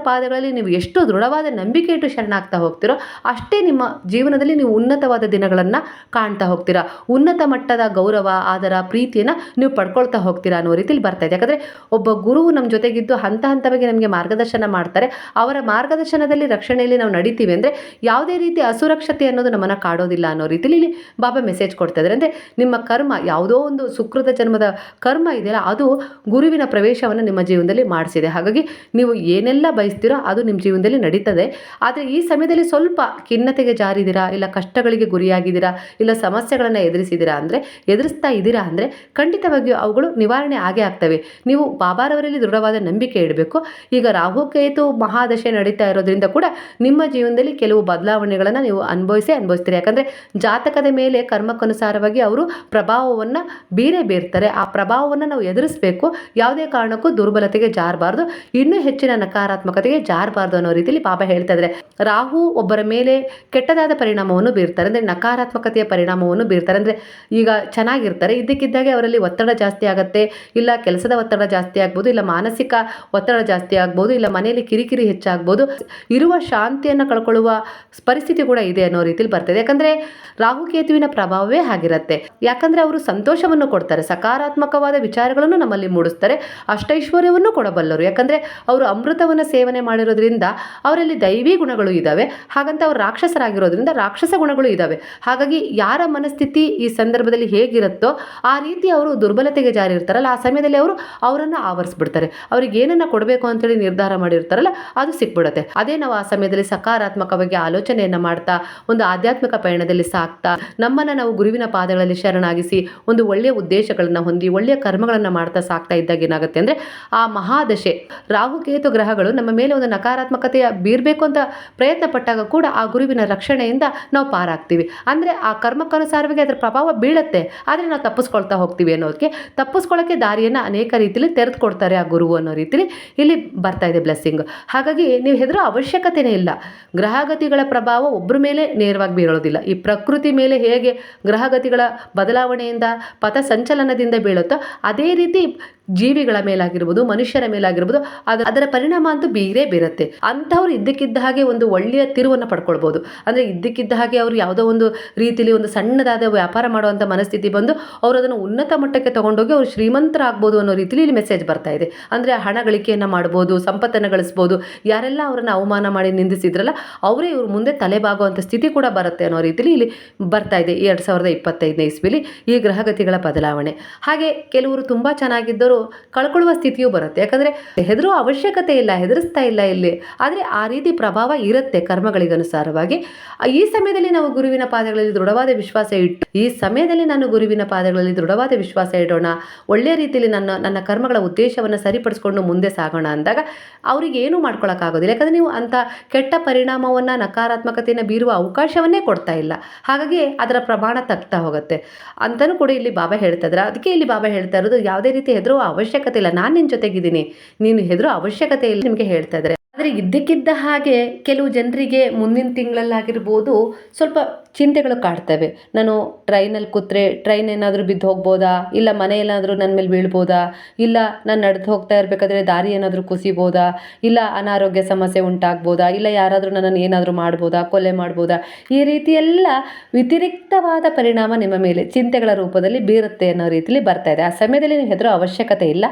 ಪಾದಗಳಲ್ಲಿ ನೀವು ಎಷ್ಟು ದೃಢವಾದ ನಂಬಿಕೆ ಇಟ್ಟು ಶರಣಾಗ್ತಾ ಹೋಗ್ತೀರೋ, ಅಷ್ಟೇ ನಿಮ್ಮ ಜೀವನದಲ್ಲಿ ನೀವು ಉನ್ನತವಾದ ದಿನಗಳನ್ನು ಕಾಣ್ತಾ ಹೋಗ್ತೀರಾ. ಉನ್ನತ ಮಟ್ಟದ ಗೌರವ, ಆದರ, ಪ್ರೀತಿಯನ್ನು ನೀವು ಪಡ್ಕೊಳ್ತಾ ಹೋಗ್ತೀರಾ ಅನ್ನೋ ರೀತಿಲಿ ಬರ್ತಾ ಇದೆ. ಯಾಕಂದರೆ ಒಬ್ಬ ಗುರುವು ನಮ್ಮ ಜೊತೆಗಿದ್ದು ಹಂತ ಹಂತವಾಗಿ ನಮಗೆ ಮಾರ್ಗದರ್ಶನ ಮಾಡ್ತಾರೆ. ಅವರ ಮಾರ್ಗದರ್ಶನದಲ್ಲಿ ರಕ್ಷಣೆಯಲ್ಲಿ ನಾವು ನಡೀತೀವಿ ಅಂದರೆ ಯಾವುದೇ ರೀತಿ ಅಸುರಕ್ಷತೆ ಅನ್ನೋದು ನಮ್ಮನ್ನು ಕಾಡೋದಿಲ್ಲ ಅನ್ನೋ ರೀತಿಲಿ ಇಲ್ಲಿ ಬಾಬಾ ಮೆಸೇಜ್ ಕೊಡ್ತಾ ಇದ್ದಾರೆ. ಅಂದರೆ ನಿಮ್ಮ ಕರ್ಮ, ಯಾವುದೋ ಒಂದು ಸುಕೃತ ಜನ್ಮದ ಕರ್ಮ ಇದೆಯಲ್ಲ, ಅದು ಗುರುವಿನ ಪ್ರವೇಶವನ್ನು ನಿಮ್ಮ ಜೀವನದಲ್ಲಿ ಮಾಡಿಸಿದೆ. ಹಾಗಾಗಿ ನೀವು ಏನೆಲ್ಲ ಬಯಸ್ತೀರೋ ಅದು ನಿಮ್ಮ ಜೀವನದಲ್ಲಿ ನಡೀತದೆ. ಆದರೆ ಈ ಸಮಯದಲ್ಲಿ ಸ್ವಲ್ಪ ಖಿನ್ನತೆಗೆ ಜಾರಿದ್ದೀರಾ, ಇಲ್ಲ ಕಷ್ಟಗಳಿಗೆ ಗುರಿಯಾಗಿದ್ದೀರಾ, ಇಲ್ಲ ಸಮಸ್ಯೆಗಳನ್ನು ಎದುರಿಸಿದ್ದೀರಾ ಅಂದರೆ, ಎದುರಿಸ್ತಾ ಇದ್ದೀರಾ ಅಂದರೆ ಖಂಡಿತವಾಗಿಯೂ ಅವುಗಳು ನಿವಾರಣೆ ಆಗೇ ಆಗ್ತವೆ. ನೀವು ಬಾಬಾರವರಲ್ಲಿ ದೃಢವಾದ ನಂಬಿಕೆ ಇಡಬೇಕು. ಈಗ ರಾಹುಕೇತು ಮಹಾದಶೆ ನಡೀತಾ ಇರೋದ್ರಿಂದ ಕೂಡ ನಿಮ್ಮ ಜೀವನದಲ್ಲಿ ಕೆಲವು ಬದಲಾವಣೆಗಳನ್ನು ನೀವು ಅನುಭವಿಸೇ ಅನುಭವಿಸ್ತೀರಿ. ಯಾಕಂದರೆ ಜಾತಕದ ಮೇಲೆ ಕರ್ಮಕ್ಕನುಸಾರವಾಗಿ ಅವರು ಪ್ರಭಾವವನ್ನು ಬೀರೇ ಬೀರ್ತಾರೆ. ಆ ಪ್ರಭಾವವನ್ನು ನಾವು ಎದುರಿಸಬೇಕು. ಯಾವುದೇ ಕಾರಣಕ್ಕೂ ದುರ್ಬಲತೆಗೆ ಜಾರಬಾರ್ದು. ಇನ್ನೂ ಹೆಚ್ಚಿನ ನಕಾರಾತ್ಮಕತೆಗೆ ಜಾರಬಾರ್ದು ಅನ್ನೋ ರೀತಿಯಲ್ಲಿ ಬಾಬಾ ಹೇಳ್ತಾ ಇದ್ದಾರೆ ರಾಹು ಒಬ್ಬರ ಮೇಲೆ ಕೆಟ್ಟದಾದ ಪರಿಣಾಮವನ್ನು ಬೀರ್ತಾರೆ. ಅಂದರೆ ನಕಾರಾತ್ಮಕತೆಯ ಪರಿಣಾಮವನ್ನು ಬೀರ್ತಾರೆ. ಅಂದರೆ ಈಗ ಚೆನ್ನಾಗಿರ್ತಾರೆ. ಇದ್ದಕ್ಕಿದ್ದಾಗೆ ಅವರಲ್ಲಿ ಒತ್ತಡ ಜಾಸ್ತಿ ಆಗುತ್ತೆ. ಇಲ್ಲ ಕೆಲಸದ ಒತ್ತಡ ಜಾಸ್ತಿ ಆಗ್ಬೋದು. ಇಲ್ಲ ಮಾನಸಿಕ ಒತ್ತಡ ಜಾಸ್ತಿ ಆಗ್ಬೋದು. ಇಲ್ಲ ಮನೆಯಲ್ಲಿ ಕಿರಿಕಿರಿ ಹೆಚ್ಚಾಗ್ಬೋದು. ಇರುವ ಶಾಂತಿಯನ್ನು ಕಳ್ಕೊಳ್ಳುವ ಪರಿಸ್ಥಿತಿ ಕೂಡ ಇದೆ ಅನ್ನೋ ರೀತಿಯಲ್ಲಿ ಬರ್ತದೆ ಯಾಕಂದರೆ ರಾಹುಕೇತುವಿನ ಪ್ರಭಾವವೇ ಆಗಿರುತ್ತೆ ಯಾಕಂದರೆ ಅವರು ಸಂತೋಷವನ್ನು ಕೊಡ್ತಾರೆ, ಸಕಾರಾತ್ಮಕವಾದ ವಿಚಾರಗಳನ್ನು ನಮ್ಮಲ್ಲಿ ಮೂಡಿಸ್ತಾರೆ, ಅಷ್ಟೈಶ್ವರ್ಯವನ್ನು ಕೊಡಬಲ್ಲರು. ಯಾಕಂದರೆ ಅವರು ಅಮೃತವನ್ನು ಸೇವನೆ ಮಾಡಿರೋದ್ರಿಂದ ಅವರಲ್ಲಿ ದೈವಿ ಗುಣಗಳು ಇದ್ದಾವೆ ಹಾಗಂತ ಅವರು ರಾಕ್ಷಸರಾಗಿರೋದ್ರಿಂದ ರಾಕ್ಷಸ ಗುಣಗಳು ಇದ್ದಾವೆ ಹಾಗಾಗಿ ಯಾರ ಮನಸ್ಥಿತಿ ಈ ಸಂದರ್ಭದಲ್ಲಿ ಹೇಗಿರುತ್ತೋ ಆ ರೀತಿ ಅವರು ದುರ್ಬಲತೆಗೆ ಜಾರಿ ಇರ್ತಾರಲ್ಲ ಆ ಸಮಯದಲ್ಲಿ ಅವರು ಅವರನ್ನು ಆವರಿಸ್ಬಿಡ್ತಾರೆ. ಅವ್ರಿಗೆ ಏನನ್ನ ಕೊಡಬೇಕು ಅಂತೇಳಿ ನಿರ್ಧಾರ ಮಾಡಿರ್ತಾರಲ್ಲ, ಅದು ಸಿಕ್ಬಿಡುತ್ತೆ. ಅದೇ ನಾವು ಆ ಸಮಯದಲ್ಲಿ ಸಕಾರಾತ್ಮಕವಾಗಿ ಆಲೋಚನೆಯನ್ನು ಮಾಡ್ತಾ, ಒಂದು ಆಧ್ಯಾತ್ಮಿಕ ಪಯಣದಲ್ಲಿ ಸಾಕ್ತಾ, ನಮ್ಮನ್ನು ನಾವು ಗುರುವಿನ ಪಾದಗಳಲ್ಲಿ ಶರಣಾಗಿಸಿ ಒಂದು ಒಳ್ಳೆಯ ಉದ್ದೇಶಗಳನ್ನು ಹೊಂದಿ ಒಳ್ಳೆಯ ಕರ್ಮಗಳನ್ನು ಮಾಡ್ತಾ ಸಾಕ್ತಾ ಇದ್ದಾಗ ಏನಾಗುತ್ತೆ ಅಂದರೆ ಆ ಮಹಾದಶೆ. ರಾಹುಕೇತು ಗ್ರಹಗಳು ನಮ್ಮ ಮೇಲೆ ಒಂದು ನಕಾರಾತ್ಮಕತೆಯ ಬೀರಬೇಕು ಅಂತ ಪ್ರಯತ್ನ ಪಟ್ಟಾಗ ಕೂಡ ಆ ಗುರುವಿನ ರಕ್ಷಣೆಯಿಂದ ನಾವು ಪಾರಾಗ್ತೀವಿ. ಅಂದರೆ ಆ ಕರ್ಮಕ್ಕನುಸಾರವಾಗಿ ಅದರ ಪ್ರಭಾವ ಬೀಳುತ್ತೆ, ಆದರೆ ನಾವು ತಪ್ಪಿಸ್ಕೊಳ್ತಾ ಹೋಗ್ತೀವಿ ಅನ್ನೋದಕ್ಕೆ ತಪ್ಪಿಸ್ಕೊಳ್ಳೋಕ್ಕೆ ದಾರಿಯನ್ನು ಅನೇಕ ರೀತಿಯಲ್ಲಿ ತೆರೆದುಕೊಡ್ತಾರೆ ಆ ಗುರು ಅನ್ನೋ ರೀತಿಲಿ ಇಲ್ಲಿ ಬರ್ತಾ ಇದೆ ಬ್ಲೆಸ್ಸಿಂಗ್ ಹಾಗಾಗಿ ನೀವು ಹೆದರೋ ಅವಶ್ಯಕತೆನೇ ಇಲ್ಲ. ಗ್ರಹಗತಿಗಳ ಪ್ರಭಾವ ಒಬ್ಬರ ಮೇಲೆ ನೇರವಾಗಿ ಬೀರೋದಿಲ್ಲ ಈ ಪ್ರಕೃತಿ ಮೇಲೆ ಹೇಗೆ ಗ್ರಹಗತಿಗಳ ಬದಲಾವಣೆಯಿಂದ ಪಥ ಸಂಚಲನದಿಂದ ಬೀಳುತ್ತೋ ಅದೇ ರೀತಿ ಜೀವಿಗಳ ಮೇಲಾಗಿರ್ಬೋದು, ಮನುಷ್ಯರ ಮೇಲಾಗಿರ್ಬೋದು, ಅದು ಅದರ ಪರಿಣಾಮ ಅಂತೂ ಬೀರೇ ಬೀರುತ್ತೆ. ಅಂಥವ್ರು ಇದ್ದಕ್ಕಿದ್ದ ಹಾಗೆ ಒಂದು ಒಳ್ಳೆಯ ತಿರುವನ್ನು ಪಡ್ಕೊಳ್ಬೋದು. ಅಂದರೆ ಇದ್ದಕ್ಕಿದ್ದ ಹಾಗೆ ಅವರು ಯಾವುದೋ ಒಂದು ರೀತಿಯಲ್ಲಿ ಒಂದು ಸಣ್ಣದಾದ ವ್ಯಾಪಾರ ಮಾಡುವಂಥ ಮನಸ್ಥಿತಿ ಬಂದು ಅವರು ಅದನ್ನು ಉನ್ನತ ಮಟ್ಟಕ್ಕೆ ತಗೊಂಡೋಗಿ ಅವರು ಶ್ರೀಮಂತರಾಗ್ಬೋದು ಅನ್ನೋ ರೀತಿಯಲ್ಲಿ ಇಲ್ಲಿ ಮೆಸೇಜ್ ಬರ್ತಾ ಇದೆ. ಅಂದರೆ ಹಣ ಗಳಿಕೆಯನ್ನು ಮಾಡ್ಬೋದು, ಸಂಪತ್ತನ್ನು ಗಳಿಸ್ಬೋದು, ಯಾರೆಲ್ಲ ಅವರನ್ನು ಅವಮಾನ ಮಾಡಿ ನಿಂದಿಸಿದ್ರಲ್ಲ, ಅವರೇ ಇವ್ರ ಮುಂದೆ ತಲೆಬಾಗುವಂಥ ಸ್ಥಿತಿ ಕೂಡ ಬರುತ್ತೆ ಅನ್ನೋ ರೀತಿಯಲ್ಲಿ ಇಲ್ಲಿ ಬರ್ತಾ ಇದೆ ಎರಡು ಸಾವಿರದ ಇಪ್ಪತ್ತೈದನೇ ಇಸ್ವಿಲಿ ಈ ಗ್ರಹಗತಿಗಳ ಬದಲಾವಣೆ. ಹಾಗೆ ಕೆಲವರು ತುಂಬ ಚೆನ್ನಾಗಿದ್ದರು ಕಳ್ಕೊಳ್ಳುವ ಸ್ಥಿತಿಯೂ ಬರುತ್ತೆ. ಯಾಕಂದರೆ ಹೆದರೋ ಅವಶ್ಯಕತೆ ಇಲ್ಲ, ಹೆದರಿಸ್ತಾ ಇಲ್ಲ ಇಲ್ಲಿ. ಆದರೆ ಆ ರೀತಿ ಪ್ರಭಾವ ಇರುತ್ತೆ ಕರ್ಮಗಳಿಗನುಸಾರವಾಗಿ. ಈ ಸಮಯದಲ್ಲಿ ನಾವು ಗುರುವಿನ ಪಾದಗಳಲ್ಲಿ ದೃಢವಾದ ವಿಶ್ವಾಸ ಇಟ್ಟು, ಈ ಸಮಯದಲ್ಲಿ ನಾನು ಗುರುವಿನ ಪಾದಗಳಲ್ಲಿ ದೃಢವಾದ ವಿಶ್ವಾಸ ಇಡೋಣ ಒಳ್ಳೆಯ ರೀತಿಯಲ್ಲಿ ನನ್ನ ನನ್ನ ಕರ್ಮಗಳ ಉದ್ದೇಶವನ್ನು ಸರಿಪಡಿಸ್ಕೊಂಡು ಮುಂದೆ ಸಾಗೋಣ ಅಂದಾಗ ಅವರಿಗೆ ಏನು ಮಾಡ್ಕೊಳ್ಳೋಕ್ಕಾಗೋದಿಲ್ಲ ಯಾಕಂದರೆ ನೀವು ಅಂಥ ಕೆಟ್ಟ ಪರಿಣಾಮವನ್ನು, ನಕಾರಾತ್ಮಕತೆಯನ್ನು ಬೀರುವ ಅವಕಾಶವನ್ನೇ ಕೊಡ್ತಾ ಇಲ್ಲ. ಹಾಗಾಗಿ ಅದರ ಪ್ರಮಾಣ ತಗ್ತಾ ಹೋಗುತ್ತೆ. ಅಂತಲೂ ಕೂಡ ಇಲ್ಲಿ ಬಾಬಾ ಹೇಳ್ತಾ ಇದ್ದಾರೆ. ಅದಕ್ಕೆ ಇಲ್ಲಿ ಬಾಬಾ ಹೇಳ್ತಾ ಇರೋದು, ಯಾವುದೇ ರೀತಿ ಅವಶ್ಯಕತೆ ಇಲ್ಲ. ನಾನು ನಿನ್ನ ಜೊತೆಗಿದ್ದೀನಿ. ನೀನು ಹೆದರೋ ಅವಶ್ಯಕತೆ ಇಲ್ಲ ನಿಮಗೆ ಹೇಳ್ತಾ ಇದ್ದಾರೆ. ಆದರೆ ಇದ್ದಕ್ಕಿದ್ದ ಹಾಗೆ ಕೆಲವು ಜನರಿಗೆ ಮುಂದಿನ ತಿಂಗಳಲ್ಲಾಗಿರ್ಬೋದು ಸ್ವಲ್ಪ ಚಿಂತೆಗಳು ಕಾಡ್ತವೆ. ನಾನು ಟ್ರೈನಲ್ಲಿ ಕೂತ್ರೆ ಟ್ರೈನ್ ಏನಾದರೂ ಬಿದ್ದು ಹೋಗ್ಬೋದಾ? ಇಲ್ಲ ಮನೆ ಏನಾದರೂ ನನ್ನ ಮೇಲೆ ಬೀಳ್ಬೋದಾ? ಇಲ್ಲ ನಾನು ನಡೆದು ಹೋಗ್ತಾ ಇರಬೇಕಾದ್ರೆ ದಾರಿ ಏನಾದರೂ ಕುಸಿಬೋದಾ? ಇಲ್ಲ ಅನಾರೋಗ್ಯ ಸಮಸ್ಯೆ ಉಂಟಾಗ್ಬೋದಾ? ಇಲ್ಲ ಯಾರಾದರೂ ನನ್ನನ್ನು ಏನಾದರೂ ಮಾಡ್ಬೋದಾ? ಕೊಲೆ ಮಾಡ್ಬೋದಾ? ಈ ರೀತಿ ಎಲ್ಲ ವ್ಯತಿರಿಕ್ತವಾದ ಪರಿಣಾಮ ನಿಮ್ಮ ಮೇಲೆ ಚಿಂತೆಗಳ ರೂಪದಲ್ಲಿ ಬೀರುತ್ತೆ ಅನ್ನೋ ರೀತಿಯಲ್ಲಿ ಬರ್ತಾ ಇದೆ. ಆ ಸಮಯದಲ್ಲಿ ನೀವು ಹೆದರೋ ಅವಶ್ಯಕತೆ ಇಲ್ಲ.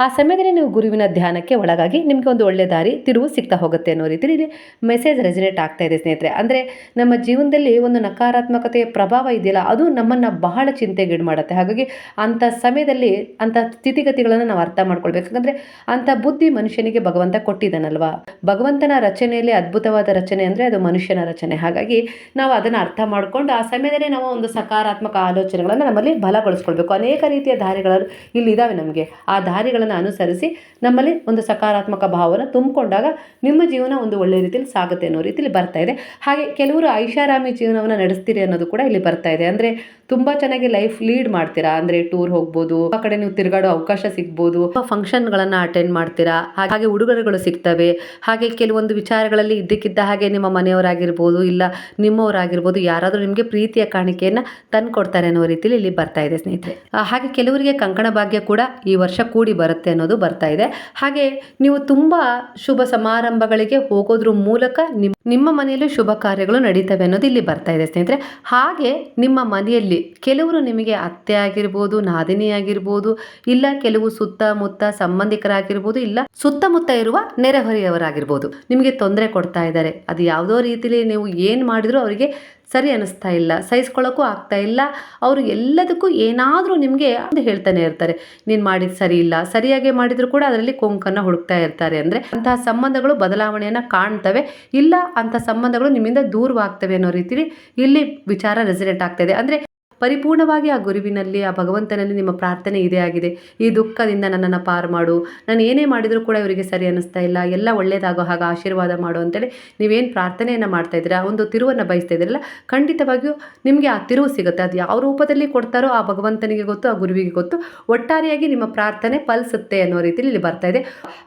ಆ ಸಮಯದಲ್ಲಿ ನೀವು ಗುರುವಿನ ಧ್ಯಾನಕ್ಕೆ ಒಳಗಾಗಿ ನಿಮಗೆ ಒಂದು ಒಳ್ಳೆಯ ದಾರಿ ತಿರುವು ಸಿಗ್ತಾ ಹೋಗುತ್ತೆ ಅನ್ನೋ ರೀತಿಯಲ್ಲಿ ಮೆಸೇಜ್ ರೆಸಿನೇಟ್ ಆಗ್ತಾ ಇದೆ ಸ್ನೇಹಿತರೆ. ಅಂದರೆ ನಮ್ಮ ಜೀವನದಲ್ಲಿ ಒಂದು ನಕಾರಾತ್ಮಕತೆಯ ಪ್ರಭಾವ ಇದೆಯಲ್ಲ, ಅದು ನಮ್ಮನ್ನು ಬಹಳ ಚಿಂತೆಗೀಡು ಮಾಡುತ್ತೆ. ಹಾಗಾಗಿ ಅಂಥ ಸಮಯದಲ್ಲಿ ಅಂಥ ಸ್ಥಿತಿಗತಿಗಳನ್ನು ನಾವು ಅರ್ಥ ಮಾಡ್ಕೊಳ್ಬೇಕು. ಯಾಕಂದರೆ ಅಂಥ ಬುದ್ಧಿ ಮನುಷ್ಯನಿಗೆ ಭಗವಂತ ಕೊಟ್ಟಿದ್ದಾನಲ್ವಾ? ಭಗವಂತನ ರಚನೆಯಲ್ಲಿ ಅದ್ಭುತವಾದ ರಚನೆ ಅಂದರೆ ಅದು ಮನುಷ್ಯನ ರಚನೆ. ಹಾಗಾಗಿ ನಾವು ಅದನ್ನು ಅರ್ಥ ಮಾಡಿಕೊಂಡು ಆ ಸಮಯದಲ್ಲಿ ನಾವು ಒಂದು ಸಕಾರಾತ್ಮಕ ಆಲೋಚನೆಗಳನ್ನು ನಮ್ಮಲ್ಲಿ ಬಲಗೊಳಿಸ್ಕೊಳ್ಬೇಕು. ಅನೇಕ ರೀತಿಯ ದಾರಿಗಳು ಇಲ್ಲಿ ಇದ್ದಾವೆ ನಮಗೆ. ಆ ದಾರಿಗಳನ್ನು ಅನುಸರಿಸಿ ನಮ್ಮಲ್ಲಿ ಒಂದು ಸಕಾರಾತ್ಮಕ ಭಾವವನ್ನು ತುಂಬಿಕೊಂಡಾಗ ನಿಮ್ಮ ಜೀವನ ಒಂದು ಒಳ್ಳೆಯ ರೀತಿಯಲ್ಲಿ ಸಾಗುತ್ತೆ ಅನ್ನೋ ರೀತಿಯಲ್ಲಿ ಬರ್ತಾ ಇದೆ. ಹಾಗೆ ಕೆಲವರು ಐಷಾರಾಮಿ ಜೀವನವನ್ನು ನಡೆಸ್ತೀರಿ ಅನ್ನೋದು ಕೂಡ ಇಲ್ಲಿ ಬರ್ತಾ ಇದೆ. ಅಂದರೆ ತುಂಬ ಚೆನ್ನಾಗಿ ಲೈಫ್ ಲೀಡ್ ಮಾಡ್ತೀರಾ? ಅಂದರೆ ಟೂರ್ ಹೋಗ್ಬೋದು, ಆ ಕಡೆ ನೀವು ತಿರುಗಾಡೋ ಅವಕಾಶ ಸಿಗ್ಬೋದು ಫಂಕ್ಷನ್ಗಳನ್ನು ಅಟೆಂಡ್ ಮಾಡ್ತೀರಾ? ಹಾಗೆ ಉಡುಗೊರೆಗಳು ಸಿಗ್ತವೆ. ಹಾಗೆ ಕೆಲವೊಂದು ವಿಚಾರಗಳಲ್ಲಿ ಇದ್ದಕ್ಕಿದ್ದ ಹಾಗೆ ನಿಮ್ಮ ಮನೆಯವರಾಗಿರ್ಬೋದು, ಇಲ್ಲ ನಿಮ್ಮವರಾಗಿರ್ಬೋದು, ಯಾರಾದರೂ ನಿಮಗೆ ಪ್ರೀತಿಯ ಕಾಣಿಕೆಯನ್ನು ತಂದು ಕೊಡ್ತಾರೆ ಅನ್ನೋ ರೀತಿಯಲ್ಲಿ ಇಲ್ಲಿ ಬರ್ತಾ ಇದೆ ಸ್ನೇಹಿತರೆ. ಹಾಗೆ ಕೆಲವರಿಗೆ ಕಂಕಣ ಭಾಗ್ಯ ಕೂಡ ಈ ವರ್ಷ ಕೂಡಿ ಬರುತ್ತೆ ಅನ್ನೋದು ಬರ್ತಾ ಇದೆ. ಹಾಗೆ ನೀವು ತುಂಬ ಶುಭ ಸಮಾರಂಭಗಳಿಗೆ ಹೋಗೋದ್ರ ಮೂಲಕ ನಿಮ್ಮ ನಿಮ್ಮ ಮನೆಯಲ್ಲೂ ಶುಭ ಕಾರ್ಯಗಳು ನಡೀತವೆ ಅನ್ನೋದು ಇಲ್ಲಿ ಬರ್ತಾ ಇದೆ. ಸ್ನೇಹಿತರೆ, ಹಾಗೆ ನಿಮ್ಮ ಮನೆಯಲ್ಲಿ ಕೆಲವರು ನಿಮಗೆ ಅತ್ತೆ ಆಗಿರ್ಬೋದು, ನಾದಿನಿ ಆಗಿರ್ಬೋದು, ಇಲ್ಲ ಕೆಲವು ಸುತ್ತಮುತ್ತ ಸಂಬಂಧಿಕರಾಗಿರ್ಬೋದು, ಇಲ್ಲ ಸುತ್ತಮುತ್ತ ಇರುವ ನೆರೆಹೊರೆಯವರಾಗಿರ್ಬೋದು, ನಿಮಗೆ ತೊಂದರೆ ಕೊಡ್ತಾ ಇದ್ದಾರೆ. ಅದು ಯಾವುದೋ ರೀತಿಲಿ ನೀವು ಏನು ಮಾಡಿದರೂ ಅವರಿಗೆ ಸರಿ ಅನ್ನಿಸ್ತಾ ಇಲ್ಲ, ಸಹಿಸ್ಕೊಳ್ಳೋಕ್ಕೂ ಆಗ್ತಾ ಇಲ್ಲ. ಅವರು ಎಲ್ಲದಕ್ಕೂ ಏನಾದರೂ ನಿಮಗೆ ಅಂತ ಹೇಳ್ತಾನೆ ಇರ್ತಾರೆ. ನೀನು ಮಾಡಿದ ಸರಿ ಇಲ್ಲ, ಸರಿಯಾಗಿ ಮಾಡಿದರೂ ಕೂಡ ಅದರಲ್ಲಿ ಕೊಂಕನ್ನು ಹುಡುಕ್ತಾ ಇರ್ತಾರೆ ಅಂದರೆ ಅಂತಹ ಸಂಬಂಧಗಳು ಬದಲಾವಣೆಯನ್ನು ಕಾಣ್ತವೆ. ಇಲ್ಲ, ಅಂಥ ಸಂಬಂಧಗಳು ನಿಮ್ಮಿಂದ ದೂರವಾಗ್ತವೆ ಅನ್ನೋ ರೀತಿಲಿ ಇಲ್ಲಿ ವಿಚಾರ ರೆಸಿಡೆಂಟ್ ಆಗ್ತಾ ಇದೆ. ಅಂದರೆ ಪರಿಪೂರ್ಣವಾಗಿ ಆ ಗುರುವಿನಲ್ಲಿ, ಆ ಭಗವಂತನಲ್ಲಿ ನಿಮ್ಮ ಪ್ರಾರ್ಥನೆ ಇದೇ ಆಗಿದೆ. ಈ ದುಃಖದಿಂದ ನನ್ನನ್ನು ಪಾರು ಮಾಡು. ನಾನು ಏನೇ ಮಾಡಿದರೂ ಕೂಡ ಇವರಿಗೆ ಸರಿ ಅನ್ನಿಸ್ತಾ ಇಲ್ಲ. ಎಲ್ಲ ಒಳ್ಳೆಯದಾಗೋ ಹಾಗೆ ಆಶೀರ್ವಾದ ಮಾಡು ಅಂತೇಳಿ ನೀವೇನು ಪ್ರಾರ್ಥನೆಯನ್ನು ಮಾಡ್ತಾ ಇದ್ದೀರಾ? ಒಂದು ತಿರುವನ್ನು ಬಯಸ್ತಾ ಇದ್ದೀರಲ್ಲ, ಖಂಡಿತವಾಗಿಯೂ ನಿಮಗೆ ಆ ತಿರುವು ಸಿಗುತ್ತೆ. ಅದು ಯಾವ ರೂಪದಲ್ಲಿ ಕೊಡ್ತಾರೋ ಆ ಭಗವಂತನಿಗೆ ಗೊತ್ತು, ಆ ಗುರುವಿಗೆ ಗೊತ್ತು. ಒಟ್ಟಾರೆಯಾಗಿ ನಿಮ್ಮ ಪ್ರಾರ್ಥನೆ ಫಲಿಸುತ್ತೆ ಅನ್ನೋ ರೀತಿಯಲ್ಲಿ ಇಲ್ಲಿ ಬರ್ತಾ ಇದೆ.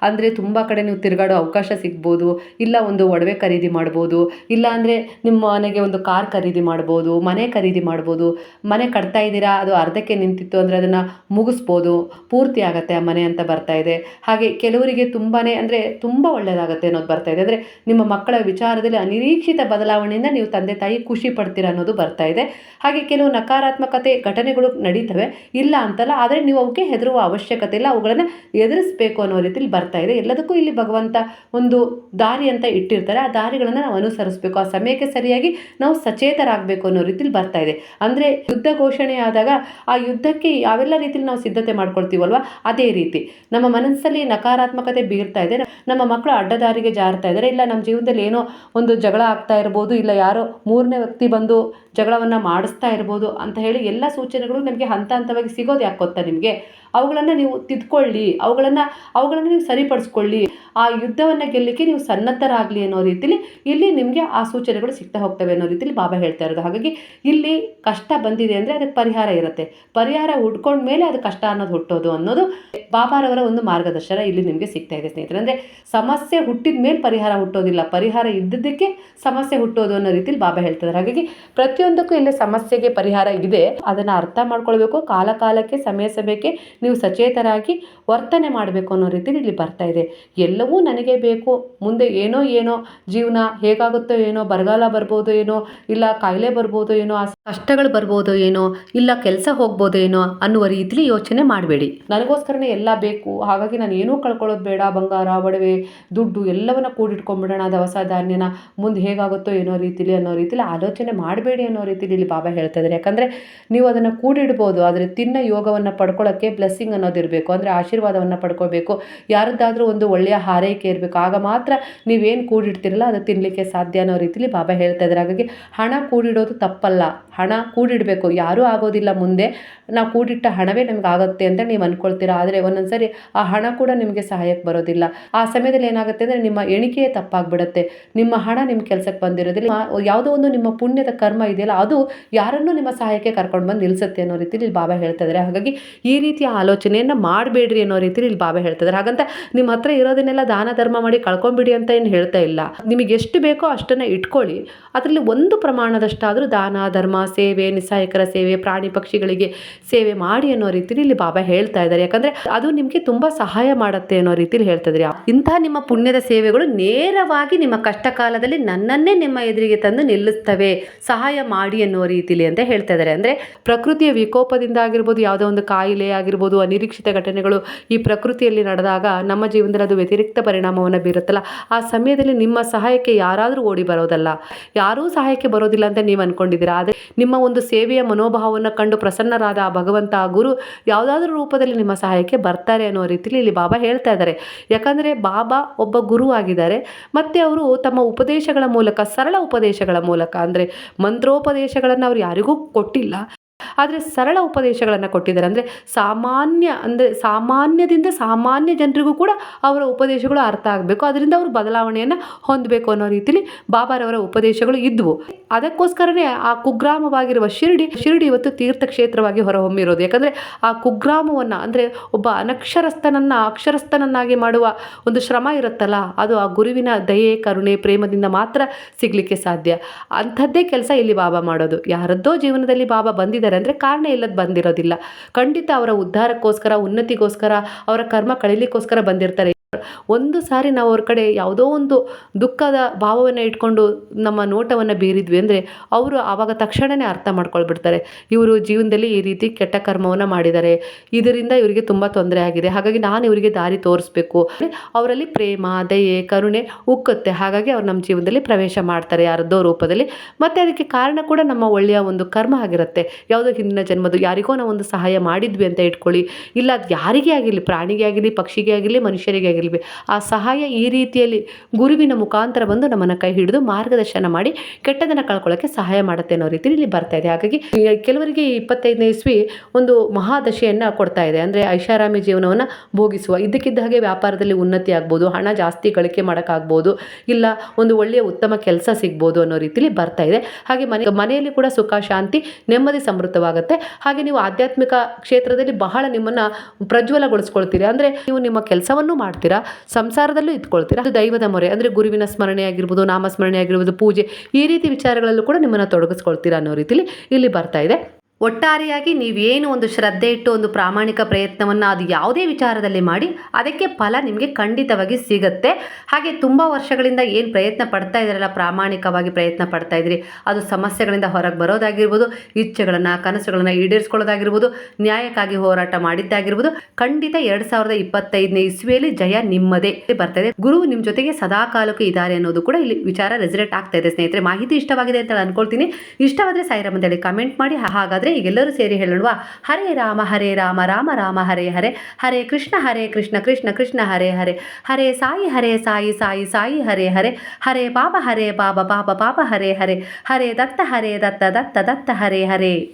ಅಂದರೆ ತುಂಬ ಕಡೆ ನೀವು ತಿರುಗಾಡೋ ಅವಕಾಶ ಸಿಗ್ಬೋದು. ಇಲ್ಲ ಒಂದು ಒಡವೆ ಖರೀದಿ ಮಾಡ್ಬೋದು. ಇಲ್ಲ ಅಂದರೆ ನಿಮ್ಮ ಮನೆಗೆ ಒಂದು ಕಾರ್ ಖರೀದಿ ಮಾಡ್ಬೋದು, ಮನೆ ಖರೀದಿ ಮಾಡ್ಬೋದು. ಮನೆ ಕಟ್ತಾ ಇದ್ದೀರಾ? ಅದು ಅರ್ಧಕ್ಕೆ ನಿಂತಿತ್ತು ಅಂದರೆ ಅದನ್ನು ಮುಗಿಸ್ಬೋದು. ಪೂರ್ತಿ ಆಗುತ್ತೆ ಆ ಮನೆ ಅಂತ ಬರ್ತಾ ಇದೆ. ಹಾಗೆ ಕೆಲವರಿಗೆ ತುಂಬಾ ಅಂದರೆ ತುಂಬ ಒಳ್ಳೆಯದಾಗುತ್ತೆ ಅನ್ನೋದು ಬರ್ತಾ ಇದೆ. ಅಂದರೆ ನಿಮ್ಮ ಮಕ್ಕಳ ವಿಚಾರದಲ್ಲಿ ಅನಿರೀಕ್ಷಿತ ಬದಲಾವಣೆಯಿಂದ ನೀವು ತಂದೆ ತಾಯಿ ಖುಷಿ ಪಡ್ತೀರಾ ಅನ್ನೋದು ಬರ್ತಾ ಇದೆ. ಹಾಗೆ ಕೆಲವು ನಕಾರಾತ್ಮಕತೆ ಘಟನೆಗಳು ನಡೀತವೆ. ಇಲ್ಲ ಅಂತಲ್ಲ, ಆದರೆ ನೀವು ಅವಕ್ಕೆ ಹೆದರುವ ಅವಶ್ಯಕತೆ ಇಲ್ಲ. ಅವುಗಳನ್ನು ಎದುರಿಸಬೇಕು ಅನ್ನೋ ರೀತಿಯಲ್ಲಿ ಬರ್ತಾ ಇದೆ. ಎಲ್ಲದಕ್ಕೂ ಇಲ್ಲಿ ಭಗವಂತ ಒಂದು ದಾರಿ ಅಂತ ಇಟ್ಟಿರ್ತಾರೆ. ಆ ದಾರಿಗಳನ್ನು ನಾವು ಅನುಸರಿಸಬೇಕು. ಆ ಸಮಯಕ್ಕೆ ಸರಿಯಾಗಿ ನಾವು ಸಚೇತರಾಗಬೇಕು ಅನ್ನೋ ರೀತಿಯಲ್ಲಿ ಬರ್ತಾ ಇದೆ. ಅಂದರೆ ಯುದ್ಧ ಘೋಷಣೆ ಆದಾಗ ಆ ಯುದ್ಧಕ್ಕೆ ಯಾವೆಲ್ಲ ರೀತಿಯಲ್ಲಿ ನಾವು ಸಿದ್ಧತೆ ಮಾಡ್ಕೊಳ್ತೀವಲ್ವ? ಅದೇ ರೀತಿ ನಮ್ಮ ಮನಸ್ಸಲ್ಲಿ ನಕಾರಾತ್ಮಕತೆ ಬೀರ್ತಾ ಇದೆ ನಮ್ಮ ಮಕ್ಕಳು ಅಡ್ಡದಾರಿಗೆ ಜಾರ್ತಾ ಇದ್ದಾರೆ ಇಲ್ಲ ನಮ್ಮ ಜೀವನದಲ್ಲಿ ಏನೋ ಒಂದು ಜಗಳ ಆಗ್ತಾ ಇರ್ಬೋದು, ಇಲ್ಲ ಯಾರೋ ಮೂರನೇ ವ್ಯಕ್ತಿ ಬಂದು ಜಗಳವನ್ನು ಮಾಡಿಸ್ತಾ ಇರ್ಬೋದು ಅಂತ ಹೇಳಿ ಎಲ್ಲ ಸೂಚನೆಗಳು ನಮಗೆ ಹಂತ ಹಂತವಾಗಿ ಸಿಗೋದು ಯಾಕೆ ಗೊತ್ತಾ ನಿಮಗೆ? ಅವುಗಳನ್ನು ನೀವು ತಿದ್ಕೊಳ್ಳಿ, ಅವುಗಳನ್ನು ಅವುಗಳನ್ನು ನೀವು ಸರಿಪಡಿಸ್ಕೊಳ್ಳಿ. ಆ ಯುದ್ಧವನ್ನು ಗೆಲ್ಲಲಿಕ್ಕೆ ನೀವು ಸನ್ನದ್ಧರಾಗಲಿ ಅನ್ನೋ ರೀತಿಲಿ ಇಲ್ಲಿ ನಿಮಗೆ ಆ ಸೂಚನೆಗಳು ಸಿಗ್ತಾ ಹೋಗ್ತವೆ ಅನ್ನೋ ರೀತಿಲಿ ಬಾಬಾ ಹೇಳ್ತಾ ಇರೋದು. ಹಾಗಾಗಿ ಇಲ್ಲಿ ಕಷ್ಟ ಬಂದಿದೆ ಅಂದರೆ ಅದಕ್ಕೆ ಪರಿಹಾರ ಇರುತ್ತೆ. ಪರಿಹಾರ ಹುಡ್ಕೊಂಡ ಮೇಲೆ ಅದು ಕಷ್ಟ ಅನ್ನೋದು ಹುಟ್ಟೋದು ಅನ್ನೋದು ಬಾಬಾರವರ ಒಂದು ಮಾರ್ಗದರ್ಶನ ಇಲ್ಲಿ ನಿಮಗೆ ಸಿಗ್ತಾ ಇದೆ ಸ್ನೇಹಿತರೆ. ಅಂದರೆ ಸಮಸ್ಯೆ ಹುಟ್ಟಿದ ಮೇಲೆ ಪರಿಹಾರ ಹುಟ್ಟೋದಿಲ್ಲ. ಪರಿಹಾರ ಇದ್ದದಕ್ಕೆ ಸಮಸ್ಯೆ ಹುಟ್ಟೋದು ಅನ್ನೋ ರೀತಿಲಿ ಬಾಬಾ ಹೇಳ್ತಿದ್ದಾರೆ. ಹಾಗಾಗಿ ಪ್ರತಿಯೊಂದಕ್ಕೂ ಇಲ್ಲಿ ಸಮಸ್ಯೆಗೆ ಪರಿಹಾರ ಇದೆ. ಅದನ್ನು ಅರ್ಥ ಮಾಡ್ಕೊಳ್ಬೇಕು. ಕಾಲ ಕಾಲಕ್ಕೆ, ಸಮಯ ಸಮಯಕ್ಕೆ ನೀವು ಸಚೇತರಾಗಿ ವರ್ತನೆ ಮಾಡಬೇಕು ಅನ್ನೋ ರೀತಿಲಿ ಇಲ್ಲಿ ಬರ್ತಾ ಇದೆ. ಎಲ್ಲವೂ ನನಗೆ ಬೇಕು. ಮುಂದೆ ಏನೋ ಏನೋ ಜೀವನ ಹೇಗಾಗುತ್ತೋ ಏನೋ, ಬರಗಾಲ ಬರ್ಬೋದು ಏನೋ, ಇಲ್ಲ ಕಾಯಿಲೆ ಬರ್ಬೋದು ಏನೋ ಕಷ್ಟಗಳು ಬರ್ಬೋದು ಏನೋ, ಇಲ್ಲ ಕೆಲಸ ಹೋಗ್ಬೋದೋ ಏನೋ ಅನ್ನುವ ರೀತಿಲಿ ಯೋಚನೆ ಮಾಡಬೇಡಿ. ನನಗೋಸ್ಕರನೇ ಎಲ್ಲ ಬೇಕು. ಹಾಗಾಗಿ ನಾನು ಏನೂ ಕಳ್ಕೊಳ್ಳೋದು ಬೇಡ, ಬಂಗಾರ, ಒಡವೆ, ದುಡ್ಡು ಎಲ್ಲವನ್ನ ಕೂಡಿಟ್ಕೊಂಡ್ಬಿಡೋಣ ದವಸ ಧಾನ್ಯನ ಮುಂದೆ ಹೇಗಾಗುತ್ತೋ ಏನೋ ರೀತಿಲಿ ಅನ್ನೋ ರೀತಿಲಿ ಆಲೋಚನೆ ಮಾಡಬೇಡಿ ಅನ್ನೋ ರೀತಿಲಿ ಇಲ್ಲಿ ಬಾಬಾ ಹೇಳ್ತಾ ಇದ್ದಾರೆ. ಯಾಕಂದರೆ ನೀವು ಅದನ್ನು ಕೂಡಿಡ್ಬೋದು, ಆದರೆ ತಿನ್ನ ಯೋಗವನ್ನು ಪಡ್ಕೊಳ್ಳೋಕ್ಕೆ ಬ್ಲೆಸ್ಸಿಂಗ್ ಅನ್ನೋದು ಇರಬೇಕು. ಅಂದರೆ ಆಶೀರ್ವಾದವನ್ನು ಪಡ್ಕೋಬೇಕು. ಯಾರದ್ದಾದರೂ ಒಂದು ಒಳ್ಳೆಯ ಹಾರೈಕೆ ಇರಬೇಕು. ಆಗ ಮಾತ್ರ ನೀವೇನು ಕೂಡಿಡ್ತಿರಲ್ಲ ಅದು ತಿನ್ನಲಿಕ್ಕೆ ಸಾಧ್ಯ ಅನ್ನೋ ರೀತಿಲಿ ಬಾಬಾ ಹೇಳ್ತಾ ಇದ್ದಾರೆ. ಹಾಗಾಗಿ ಹಣ ಕೂಡಿಡೋದು ತಪ್ಪಲ್ಲ. ಹಣ ಕೂಡಿಡಬೇಕು. ಯಾರೂ ಆಗೋದಿಲ್ಲ ಮುಂದೆ. ನಾವು ಕೂಡಿಟ್ಟ ಹಣವೇ ನಮ್ಗೆ ಆಗುತ್ತೆ ಅಂತ ನೀವು ಅಂದ್ಕೊಳ್ತೀರಾ ಆದರೆ ಒಂದೊಂದು ಸರಿ ಆ ಹಣ ಕೂಡ ನಿಮಗೆ ಸಹಾಯಕ್ಕೆ ಬರೋದಿಲ್ಲ. ಆ ಸಮಯದಲ್ಲಿ ಏನಾಗುತ್ತೆ ಅಂದರೆ ನಿಮ್ಮ ಎಣಿಕೆಯೇ ತಪ್ಪಾಗ್ಬಿಡುತ್ತೆ. ನಿಮ್ಮ ಹಣ ನಿಮ್ಮ ಕೆಲಸಕ್ಕೆ ಬಂದಿರೋದಿಲ್ಲ. ಯಾವುದೋ ಒಂದು ನಿಮ್ಮ ಪುಣ್ಯದ ಕರ್ಮ ಇದೆಯಲ್ಲ, ಅದು ಯಾರನ್ನೂ ನಿಮ್ಮ ಸಹಾಯಕ್ಕೆ ಕರ್ಕೊಂಡು ಬಂದು ನಿಲ್ಲಿಸುತ್ತೆ ಅನ್ನೋ ರೀತಿಲಿ ಇಲ್ಲಿ ಬಾಬಾ ಹೇಳ್ತಾ ಇದ್ದಾರೆ. ಹಾಗಾಗಿ ಈ ರೀತಿಯ ಆಲೋಚನೆಯನ್ನು ಮಾಡಬೇಡ್ರಿ ಅನ್ನೋ ರೀತಿಲಿ ಇಲ್ಲಿ ಬಾಬಾ ಹೇಳ್ತಾ ಇದ್ದಾರೆ. ಹಾಗಂತ ನಿಮ್ಮ ಹತ್ರ ಇರೋದನ್ನೆಲ್ಲ ದಾನ ಧರ್ಮ ಮಾಡಿ ಕಳ್ಕೊಂಬಿಡಿ ಅಂತ ಏನು ಹೇಳ್ತಾ ಇಲ್ಲ. ನಿಮಗೆ ಎಷ್ಟು ಬೇಕೋ ಅಷ್ಟನ್ನು ಇಟ್ಕೊಳ್ಳಿ. ಅದರಲ್ಲಿ ಒಂದು ಪ್ರಮಾಣದಷ್ಟಾದರೂ ದಾನ, ಧರ್ಮ, ಸೇವೆ ನಿಸ್ಸಹಾಯಕರ ಸೇವೆ, ಪ್ರಾಣಿ ಪಕ್ಷಿಗಳಿಗೆ ಸೇವೆ ಮಾಡಿ ಅನ್ನೋ ರೀತಿಲಿ ಇಲ್ಲಿ ಬಾಬಾ ಹೇಳ್ತಾ ಇದ್ದಾರೆ. ಯಾಕಂದರೆ ಅದು ನಿಮಗೆ ತುಂಬ ಸಹಾಯ ಮಾಡುತ್ತೆ ಅನ್ನೋ ರೀತಿಲಿ ಹೇಳ್ತಾ ಇದ್ದಾರೆ ಇಂತಹ ನಿಮ್ಮ ಪುಣ್ಯದ ಸೇವೆಗಳು ನೇರವಾಗಿ ನಿಮ್ಮ ಕಷ್ಟ ಕಾಲದಲ್ಲಿ ನನ್ನನ್ನೇ ನಿಮ್ಮ ಎದುರಿಗೆ ತಂದು ನಿಲ್ಲಿಸ್ತವೆ ಸಹಾಯ ಮಾಡಿ ಅನ್ನೋ ರೀತಿಲಿ ಅಂತ ಹೇಳ್ತಾ ಇದ್ದಾರೆ. ಅಂದರೆ ಪ್ರಕೃತಿಯ ವಿಕೋಪದಿಂದ ಆಗಿರ್ಬೋದು, ಯಾವುದೋ ಒಂದು ಕಾಯಿಲೆ ಆಗಿರ್ಬೋದು, ಅನಿರೀಕ್ಷಿತ ಘಟನೆಗಳು ಈ ಪ್ರಕೃತಿಯಲ್ಲಿ ನಡೆದಾಗ ನಮ್ಮ ಜೀವನದಲ್ಲಿ ಅದು ವ್ಯತಿರಿಕ್ತ ಪರಿಣಾಮವನ್ನು ಬೀರುತ್ತಲ್ಲ. ಆ ಸಮಯದಲ್ಲಿ ನಿಮ್ಮ ಸಹಾಯಕ್ಕೆ ಯಾರಾದರೂ ಓಡಿ ಬರೋದಲ್ಲ. ಯಾರೂ ಸಹಾಯಕ್ಕೆ ಬರೋದಿಲ್ಲ ಅಂತ ನೀವು ಅನ್ಕೊಂಡಿದ್ದೀರಾ? ಆದರೆ ನಿಮ್ಮ ಒಂದು ಸೇವೆಯ ಮನೋಭಾವವನ್ನು ಕಂಡು ಪ್ರಸನ್ನರಾದ ಆ ಭಗವಂತ ಗುರು ಯಾವುದಾದ್ರೂ ರೂಪದಲ್ಲಿ ನಿಮ್ಮ ಸಹಾಯಕ್ಕೆ ಬರ್ತಾರೆ ಅನ್ನೋ ರೀತಿಲಿ ಇಲ್ಲಿ ಬಾಬಾ ಹೇಳ್ತಾ ಇದ್ದಾರೆ. ಯಾಕಂದರೆ ಬಾಬಾ ಒಬ್ಬ ಗುರು ಆಗಿದ್ದಾರೆ. ಮತ್ತು ಅವರು ತಮ್ಮ ಉಪದೇಶಗಳ ಮೂಲಕ, ಸರಳ ಉಪದೇಶಗಳ ಮೂಲಕ, ಅಂದರೆ ಮಂತ್ರೋಪದೇಶಗಳನ್ನು ಅವ್ರು ಯಾರಿಗೂ ಕೊಟ್ಟಿಲ್ಲ. ಆದರೆ ಸರಳ ಉಪದೇಶಗಳನ್ನು ಕೊಟ್ಟಿದ್ದಾರೆ. ಅಂದರೆ ಸಾಮಾನ್ಯ, ಅಂದರೆ ಸಾಮಾನ್ಯದಿಂದ ಸಾಮಾನ್ಯ ಜನರಿಗೂ ಕೂಡ ಅವರ ಉಪದೇಶಗಳು ಅರ್ಥ ಆಗಬೇಕು. ಅದರಿಂದ ಅವರು ಬದಲಾವಣೆಯನ್ನು ಹೊಂದಬೇಕು ಅನ್ನೋ ರೀತಿಯಲ್ಲಿ ಬಾಬಾರವರ ಉಪದೇಶಗಳು ಇದ್ವು. ಅದಕ್ಕೋಸ್ಕರನೇ ಆ ಕುಗ್ರಾಮವಾಗಿರುವ ಶಿರಡಿ ಶಿರಡಿ ಇವತ್ತು ತೀರ್ಥಕ್ಷೇತ್ರವಾಗಿ ಹೊರಹೊಮ್ಮಿರೋದು. ಯಾಕಂದರೆ ಆ ಕುಗ್ರಾಮವನ್ನು, ಅಂದರೆ ಒಬ್ಬ ಅನಕ್ಷರಸ್ಥನನ್ನು, ಅಕ್ಷರಸ್ಥನನ್ನಾಗಿ ಮಾಡುವ ಒಂದು ಶ್ರಮ ಇರುತ್ತಲ್ಲ, ಅದು ಆ ಗುರುವಿನ ದಯೆ, ಕರುಣೆ, ಪ್ರೇಮದಿಂದ ಮಾತ್ರ ಸಿಗಲಿಕ್ಕೆ ಸಾಧ್ಯ. ಅಂಥದ್ದೇ ಕೆಲಸ ಇಲ್ಲಿ ಬಾಬಾ ಮಾಡೋದು. ಯಾರದ್ದೋ ಜೀವನದಲ್ಲಿ ಬಾಬಾ ಬಂದಿದ್ದಾರೆ ಅಂದರೆ ಕಾರಣ ಇಲ್ಲದ ಬಂದಿರೋದಿಲ್ಲ. ಖಂಡಿತ ಅವರ ಉದ್ಧಾರಕ್ಕೋಸ್ಕರ ಉನ್ನತಿಗೋಸ್ಕರ ಅವರ ಕರ್ಮ ಕಳಿಲಿಕ್ಕೋಸ್ಕರ ಬಂದಿರ್ತಾರೆ. ಒಂದು ಸಾರಿ ನಾವು ಅವ್ರ ಕಡೆ ಯಾವುದೋ ಒಂದು ದುಃಖದ ಭಾವವನ್ನು ಇಟ್ಕೊಂಡು ನಮ್ಮ ನೋಟವನ್ನು ಬೀರಿದ್ವಿ ಅಂದರೆ ಅವರು ಆವಾಗ ತಕ್ಷಣವೇ ಅರ್ಥ ಮಾಡ್ಕೊಳ್ಬಿಡ್ತಾರೆ. ಇವರು ಜೀವನದಲ್ಲಿ ಈ ರೀತಿ ಕೆಟ್ಟ ಕರ್ಮವನ್ನು ಮಾಡಿದ್ದಾರೆ. ಇದರಿಂದ ಇವರಿಗೆ ತುಂಬ ತೊಂದರೆ ಆಗಿದೆ. ಹಾಗಾಗಿ ನಾನು ಇವರಿಗೆ ದಾರಿ ತೋರಿಸ್ಬೇಕು. ಅವರಲ್ಲಿ ಪ್ರೇಮ, ದಯೆ, ಕರುಣೆ ಉಕ್ಕುತ್ತೆ. ಹಾಗಾಗಿ ಅವ್ರು ನಮ್ಮ ಜೀವನದಲ್ಲಿ ಪ್ರವೇಶ ಮಾಡ್ತಾರೆ ಯಾರದ್ದೋ ರೂಪದಲ್ಲಿ. ಮತ್ತು ಅದಕ್ಕೆ ಕಾರಣ ಕೂಡ ನಮ್ಮ ಒಳ್ಳೆಯ ಒಂದು ಕರ್ಮ ಆಗಿರುತ್ತೆ. ಯಾವುದೋ ಹಿಂದಿನ ಜನ್ಮದ್ದು ಯಾರಿಗೋ ನಾವು ಒಂದು ಸಹಾಯ ಮಾಡಿದ್ವಿ ಅಂತ ಇಟ್ಕೊಳ್ಳಿ. ಇಲ್ಲ ಅದು ಯಾರಿಗೇ ಆಗಿರಲಿ, ಪ್ರಾಣಿಗೆ ಆಗಿರಲಿ, ಪಕ್ಷಿಗೆ ಆಗಿರಲಿ, ಮನುಷ್ಯರಿಗೆ ಆಗಿರಲಿ. ಆ ಸಹಾಯ ಈ ರೀತಿಯಲ್ಲಿ ಗುರುವಿನ ಮುಖಾಂತರ ಬಂದು ನಮ್ಮನ್ನು ಕೈ ಹಿಡಿದು ಮಾರ್ಗದರ್ಶನ ಮಾಡಿ ಕೆಟ್ಟದನ್ನು ಕಳ್ಕೊಳ್ಳೋಕ್ಕೆ ಸಹಾಯ ಮಾಡುತ್ತೆ ಅನ್ನೋ ರೀತಿಯಲ್ಲಿ ಇಲ್ಲಿ ಬರ್ತಾ ಇದೆ. ಹಾಗಾಗಿ ಕೆಲವರಿಗೆ ಇಪ್ಪತ್ತೈದನೇ ಇಸ್ವಿ ಒಂದು ಮಹಾದಶೆಯನ್ನು ಕೊಡ್ತಾ ಇದೆ. ಅಂದರೆ ಐಷಾರಾಮಿ ಜೀವನವನ್ನು ಭೋಗಿಸುವ. ಇದಕ್ಕಿದ್ದ ಹಾಗೆ ವ್ಯಾಪಾರದಲ್ಲಿ ಉನ್ನತಿ ಆಗ್ಬೋದು, ಹಣ ಜಾಸ್ತಿ ಗಳಿಕೆ ಮಾಡೋಕ್ಕಾಗ್ಬೋದು, ಇಲ್ಲ ಒಂದು ಒಳ್ಳೆಯ ಉತ್ತಮ ಕೆಲಸ ಸಿಗ್ಬೋದು ಅನ್ನೋ ರೀತಿಯಲ್ಲಿ ಬರ್ತಾ ಇದೆ. ಹಾಗೆ ಮನೆ, ಮನೆಯಲ್ಲಿ ಕೂಡ ಸುಖ, ಶಾಂತಿ, ನೆಮ್ಮದಿ ಸಮೃದ್ಧವಾಗುತ್ತೆ. ಹಾಗೆ ನೀವು ಆಧ್ಯಾತ್ಮಿಕ ಕ್ಷೇತ್ರದಲ್ಲಿ ಬಹಳ ನಿಮ್ಮನ್ನು ಪ್ರಜ್ವಲಗೊಳಿಸ್ಕೊಳ್ತೀರಿ. ಅಂದರೆ ನೀವು ನಿಮ್ಮ ಕೆಲಸವನ್ನು ಮಾಡ್ತೀರಾ. ಸಂಸಾರದಲ್ಲೂ ಇದ್ಕೊಳ್ತೀರಾ ಅದು ದೈವದ ಮೊರೆ, ಅಂದರೆ ಗುರುವಿನ ಸ್ಮರಣೆ ಆಗಿರ್ಬೋದು, ನಾಮಸ್ಮರಣೆ ಆಗಿರ್ಬೋದು, ಪೂಜೆ, ಈ ರೀತಿ ವಿಚಾರಗಳಲ್ಲೂ ಕೂಡ ನಿಮ್ಮನ್ನು ತೊಡಗಿಸ್ಕೊಳ್ತೀರಾ ಅನ್ನೋ ರೀತಿಲಿ ಇಲ್ಲಿ ಬರ್ತಾ ಇದೆ. ಒಟ್ಟಾರೆಯಾಗಿ ನೀವೇನು ಒಂದು ಶ್ರದ್ಧೆ ಇಟ್ಟು ಒಂದು ಪ್ರಾಮಾಣಿಕ ಪ್ರಯತ್ನವನ್ನು ಅದು ಯಾವುದೇ ವಿಚಾರದಲ್ಲಿ ಮಾಡಿ, ಅದಕ್ಕೆ ಫಲ ನಿಮಗೆ ಖಂಡಿತವಾಗಿ ಸಿಗುತ್ತೆ. ಹಾಗೆ ತುಂಬ ವರ್ಷಗಳಿಂದ ಏನು ಪ್ರಯತ್ನ ಪಡ್ತಾ ಇದ್ದೀರಲ್ಲ, ಪ್ರಾಮಾಣಿಕವಾಗಿ ಪ್ರಯತ್ನ ಪಡ್ತಾ ಇದ್ದೀರಿ, ಅದು ಸಮಸ್ಯೆಗಳಿಂದ ಹೊರಗೆ ಬರೋದಾಗಿರ್ಬೋದು, ಇಚ್ಛೆಗಳನ್ನು, ಕನಸುಗಳನ್ನು ಈಡೇರಿಸ್ಕೊಳ್ಳೋದಾಗಿರ್ಬೋದು, ನ್ಯಾಯಕ್ಕಾಗಿ ಹೋರಾಟ ಮಾಡಿದ್ದಾಗಿರ್ಬೋದು, ಖಂಡಿತ ಎರಡು ಸಾವಿರದ ಇಪ್ಪತ್ತೈದನೇ ಇಸ್ವಿಯಲ್ಲಿ ಜಯ ನಿಮ್ಮದೇ ಬರ್ತಾ ಇದೆ ಗುರು ನಿಮ್ಮ ಜೊತೆಗೆ ಸದಾ ಕಾಲಕ್ಕೆ ಇದ್ದಾರೆ ಅನ್ನೋದು ಕೂಡ ಇಲ್ಲಿ ವಿಚಾರ ರೆಸಿಡೆಂಟ್ ಆಗ್ತಾ ಇದೆ ಸ್ನೇಹಿತರೆ. ಮಾಹಿತಿ ಇಷ್ಟವಾಗಿದೆ ಅಂತ ಅನ್ಕೊಳ್ತೀನಿ. ಇಷ್ಟವಾದರೆ ಸಾಯಿರಾಮ್ ಅಂತೇಳಿ ಕಮೆಂಟ್ ಮಾಡಿ. ಹಾಗಾದರೆ ಈಗೆಲ್ಲರೂ ಸೇರಿ ಹೇಳೋಣವಾ ಹರೇ ರಾಮ ಹರೇ ರಾಮ ರಾಮ ರಾಮ, ಹರೇ ಹರೇ ಹರೇ ಕೃಷ್ಣ ಹರೇ ಕೃಷ್ಣ ಕೃಷ್ಣ ಕೃಷ್ಣ, ಹರೇ ಹರೇ ಹರೇ ಸಾಯಿ ಹರೇ ಸಾಯಿ ಸಾಯಿ ಸಾಯಿ, ಹರೇ ಹರೇ ಹರೇ ಪಾಪ ಹರೇ ಪಾಪ ಪಾಪ ಪಾಪ, ಹರೇ ಹರೇ ಹರೇ ದತ್ತ ಹರೇ ದತ್ತ ದತ್ತ ದತ್ತ, ಹರೇ ಹರೇ.